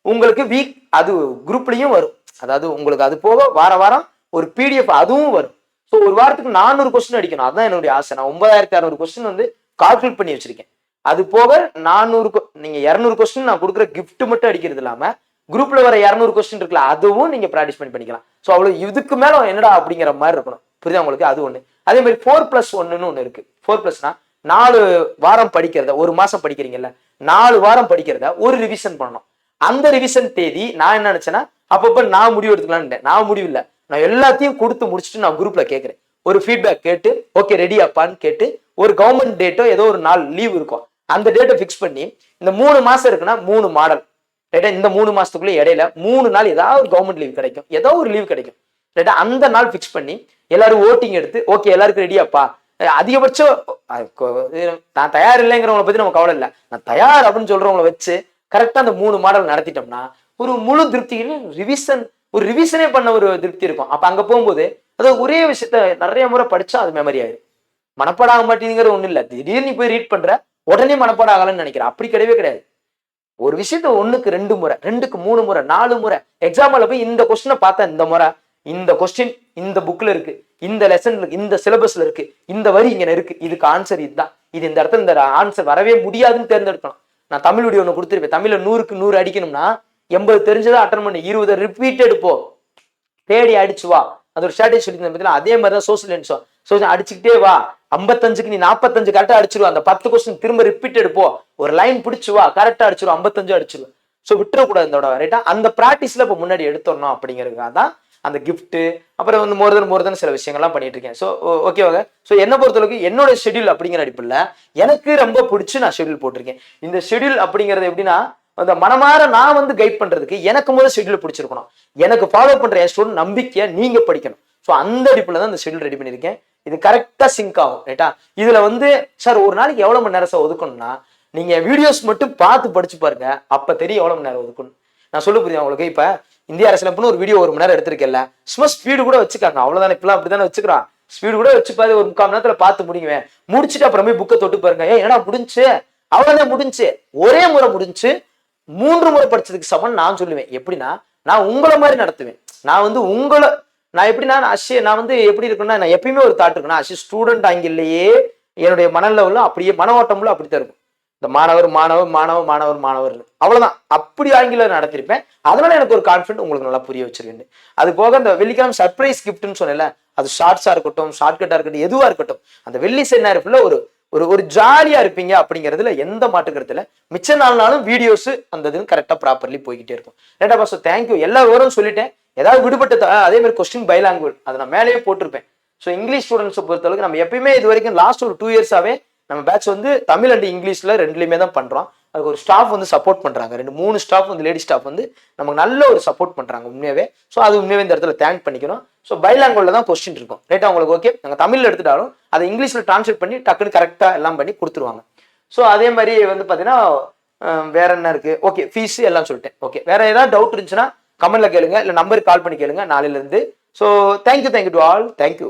உங்களுக்கு வீக் அது குரூப்லேயும் வரும். அதாவது உங்களுக்கு அது போக வார வாரம் ஒரு பிடிஎஃப் அதுவும் வரும். ஸோ ஒரு வாரத்துக்கு நானூறு கொஸ்டின் அடிக்கணும். அதுதான் என்னுடைய ஆசை. நான் ஒன்பதாயிரத்தி அறநூறு கொஸ்டின் வந்து கால்குலேட் பண்ணி வச்சிருக்கேன். அது போக நானூறு நீங்க இரநூறு கொஸ்டின் நான் கொடுக்குற கிஃப்ட் மட்டும் அடிக்கிறது இல்லாம குரூப்ல வர இரநூறு கொஸ்டின் இருக்குல்ல அதுவும் நீங்க ப்ராக்டிஸ் பண்ணி பண்ணிக்கலாம். ஸோ அவ்வளவு இதுக்கு மேல என்னடா அப்படிங்கிற மாதிரி இருக்கணும். புரியுதா உங்களுக்கு? அது ஒண்ணு. அதே மாதிரி ஃபோர் பிளஸ் ஒன்னுன்னு ஒன்று இருக்கு. ஃபோர் பிளஸ்னா நாலு வாரம் படிக்கிறத ஒரு மாசம் படிக்கிறீங்கல்ல நாலு வாரம் படிக்கிறத ஒரு ரிவிஷன் பண்ணணும். அந்த ரிவிஷன் தேதி நான் என்ன நினைச்சேன்னா அப்பப்ப நான் முடிவு எடுத்துக்கலான்னு நான் முடிவு இல்லை. நான் எல்லாத்தையும் கொடுத்து முடிச்சுட்டு நான் குரூப்ல கேட்கறேன் ஒரு ஃபீட்பேக் கேட்டு ஓகே ரெடியாப்பான்னு கேட்டு ஒரு கவர்மெண்ட் டேட்டோ ஏதோ ஒரு நாள் லீவ் இருக்கும். அந்த டேட்டை ஃபிக்ஸ் பண்ணி இந்த மூணு மாசம் இருக்குன்னா மூணு மாடல் ரைட்டா இந்த மூணு மாசத்துக்குள்ள இடையில மூணு நாள் ஏதாவது ஒரு கவர்மெண்ட் லீவ் கிடைக்கும். ஏதோ ஒரு லீவ் கிடைக்கும். ரைட்டா அந்த நாள் ஃபிக்ஸ் பண்ணி எல்லாரும் ஓட்டிங் எடுத்து ஓகே எல்லாருக்கும் ரெடியாப்பா அதிகபட்சம் நான் தயார் இல்லைங்கிறவங்கள பத்தி நம்ம கவலை இல்லை. நான் தயார் அப்படின்னு சொல்றவங்களை வச்சு கரெக்டா அந்த மூணு மாடல் நடத்திட்டோம்னா ஒரு முழு திருப்தியில் ரிவிஷன் ஒரு ரிவிஷனே பண்ண ஒரு திருப்தி இருக்கும். அப்ப அங்க போகும்போது அது ஒரே விஷயத்த நிறைய முறை படிச்சா அது மெமரி ஆயிடும் மனப்பாடாக மாட்டேங்கிற ஒண்ணு இல்ல. திடீர்னு நீ போய் ரீட் பண்ற உடனே மனப்பாடம் ஆகலன்னு நினைக்கிறேன் அப்படி கிடையவே கிடையாது. ஒரு விஷயத்த ஒண்ணுக்கு ரெண்டு முறை ரெண்டுக்கு மூணு முறை நாலு முறை எக்ஸாம்பிள் போய் இந்த கொஸ்டினை பார்த்தா இந்த முறை இந்த கொஸ்டின் இந்த புக்ல இருக்கு இந்த லெசன்ல இருக்கு இந்த சிலபஸ்ல இருக்கு இந்த வரி இங்க இருக்கு. இதுக்கு ஆன்சர் இதுதான். இது இந்த இடத்துல இந்த ஆன்சர் வரவே முடியாதுன்னு தேர்ந்தெடுக்கணும். நான் தமிழ் வீடியோ ஒன்று கொடுத்துருப்பேன். தமிழ்ல நூறுக்கு நூறு அடிக்கணும்னா எண்பது தெரிஞ்சதை அட்டன் பண்ணு. இருபது ரிப்பீட்டட் போ. தேடி அடிச்சு வா. அது ஒரு ஸ்ட்ராட்டஜி சொல்லி பார்த்தீங்கன்னா அதே மாதிரி தான் சோசியல் இன்சோ சோசியல் அடிச்சுக்கிட்டே வா. ஐம்பத்தஞ்சுக்கு நீ நாற்பத்தஞ்சு கரெக்டாக அடிச்சிருவா. அந்த பத்து கொஸ்டின் திரும்ப ரிப்பீட்டட் போ. ஒரு லைன் பிடிச்சு வா. கரெக்டாக அடிச்சிருவா. ஐம்பத்தஞ்சு அடிச்சிருவோம் ஸோ விட்டுறக்கூடாது இந்த ரைட்டா அந்த ப்ராக்டிஸ்ல இப்போ முன்னாடி எடுத்துடணும் அப்படிங்கிறதுக்காக தான் அந்த கிஃப்ட்டு அப்புறம் வந்து மோர் தென் மோர் சில விஷயங்கள்லாம் பண்ணிட்டு இருக்கேன். ஸோ ஓகேவாங்க ஸோ என்ன பொறுத்தளவுக்கு என்னோட ஷெட்யூல் அப்படிங்கிற அடிப்பில் எனக்கு ரொம்ப பிடிச்சி நான் ஷெட்யூல் போட்டிருக்கேன். இந்த ஷெட்யூல் அப்படிங்கிறது எப்படின்னா அந்த மனமாற நான் வந்து கைட் பண்றதுக்கு எனக்கு முதல் ஷெட்யூல் பிடிச்சிருக்கணும். எனக்கு ஃபாலோ பண்ற என் ஸ்டூடெண்ட் நம்பிக்கையை நீங்க படிக்கணும். ஸோ அந்த அடிப்பில் தான் இந்த ஷெட்யூல் ரெடி பண்ணியிருக்கேன். இது கரெக்டாக சிங்க் ஆகும் ரைட்டா இதுல வந்து சார் ஒரு நாளைக்கு எவ்வளவு மணி நேரம் சார் ஒதுக்கணும்னா நீங்க வீடியோஸ் மட்டும் பார்த்து படிச்சு பாருங்க. அப்ப தெரியும் எவ்வளவு மணி நேரம் ஒதுக்கணும். நான் சொல்ல புரியும் உங்களுக்கு? இப்ப இந்திய அரசியலப்புன்னு ஒரு வீடியோ ஒரு மணி நேரம் எடுத்திருக்கேன்ல. சும்மா ஸ்பீடு கூட வச்சுக்காங்க. அவ்வளவுதான்? இப்பெல்லாம் அப்படிதானே வச்சுக்கிறான். ஸ்பீடு கூட வச்சு பாரு ஒரு முக்கால் மணி நேரத்துல பார்த்து முடிங்குவேன் முடிச்சுட்டு அப்புறமே புக்கை தொட்டு பாருங்க. ஏன் என்னடா முடிஞ்சு? அவ்வளவுதான் முடிஞ்சு. ஒரே முறை முடிஞ்சு மூன்று முறை படிச்சதுக்கு சமம் நான் சொல்லுவேன். எப்படின்னா நான் உங்களை மாதிரி நடத்துவேன். நான் வந்து உங்களை நான் எப்படின்னா நான் அஷி நான் வந்து எப்படி இருக்குன்னா நான் எப்பயுமே ஒரு தாட் இருக்குன்னா அஷி ஸ்டூடெண்ட் ஆங்கிலேயே என்னுடைய மனநிலவுல அப்படியே மன ஓட்டம்ல அப்படித்தான் இருக்கும். இந்த மாணவர் மாணவர் மாணவர் மாணவர் மாணவர் அவ்வளவுதான். அப்படி ஆங்கிலம் நடத்திருப்பேன். அதனால எனக்கு ஒரு கான்ஃபிடன்ட் உங்களுக்கு நல்லா புரிய வச்சிருக்கேன். அது போக அந்த வெள்ளிக்கிழமை சர்ப்ரைஸ் கிஃப்ட்னு சொன்னேன்ல அது ஷார்ட்ஸா இருக்கட்டும் ஷார்ட்கட்டா இருக்கட்டும் எதுவா இருக்கட்டும். அந்த வெள்ளி சென்னார் ஒரு ஒரு ஒரு ஜாலியா இருப்பீங்க அப்படிங்கிறதுல எந்த மாற்று கருத்துல? மிச்ச நாள் நாளும் வீடியோஸ் அந்த இது கரெக்டா ப்ராப்பர்லி போய்கிட்டே இருக்கும். ரெண்டா பாஸ் தேங்க்யூ எல்லா விவரம் சொல்லிட்டேன். ஏதாவது விடுபட்ட அதே மாதிரி கொஸ்டின் பைலாங்குவல் அதை நான் மேலேயே போட்டிருப்பேன். ஸோ இங்கிலீஷ் ஸ்டூடெண்ட்ஸை பொறுத்தளவுக்கு நம்ம எப்பயுமே இது வரைக்கும் லாஸ்ட் ஒரு டூ இயர்ஸாவே நம்ம பேட்ச் வந்து தமிழ் அண்ட் இங்கிலீஷில் ரெண்டுலேயுமே தான் பண்ணுறோம் அதுக்கு ஒரு ஸ்டாஃப் வந்து சப்போர்ட் பண்ணுறாங்க ரெண்டு மூணு ஸ்டாஃப் வந்து லேடி ஸ்டாஃப் வந்து நமக்கு நல்ல ஒரு சப்போர்ட் பண்ணுறாங்க உண்மையாகவே ஸோ அது உண்மையாகவே இந்த இடத்துல தேங்க் பண்ணிக்கணும். ஸோ பைலாங்குவலில் தான் கொஸ்டின் இருக்கும். ரைட்டா உங்களுக்கு ஓகே நாங்கள் தமிழில் எடுத்துட்டாலும் அதை இங்கிலீஷில் டிரான்ஸ்லேட் பண்ணி டக்குன்னு கரெக்டாக எல்லாம் பண்ணி கொடுத்துருவாங்க. ஸோ அதே மாதிரி வந்து பார்த்தீங்கன்னா வேற என்ன இருக்குது ஓகே ஃபீஸ் எல்லாம் சொல்லிட்டேன். ஓகே வேற ஏதாவது டவுட் இருந்துச்சுன்னா கமெண்ட்ல கேளுங்க. இல்லை நம்பருக்கு கால் பண்ணி கேளுங்க. நாளையிலேருந்து. So thank you thank you to all thank you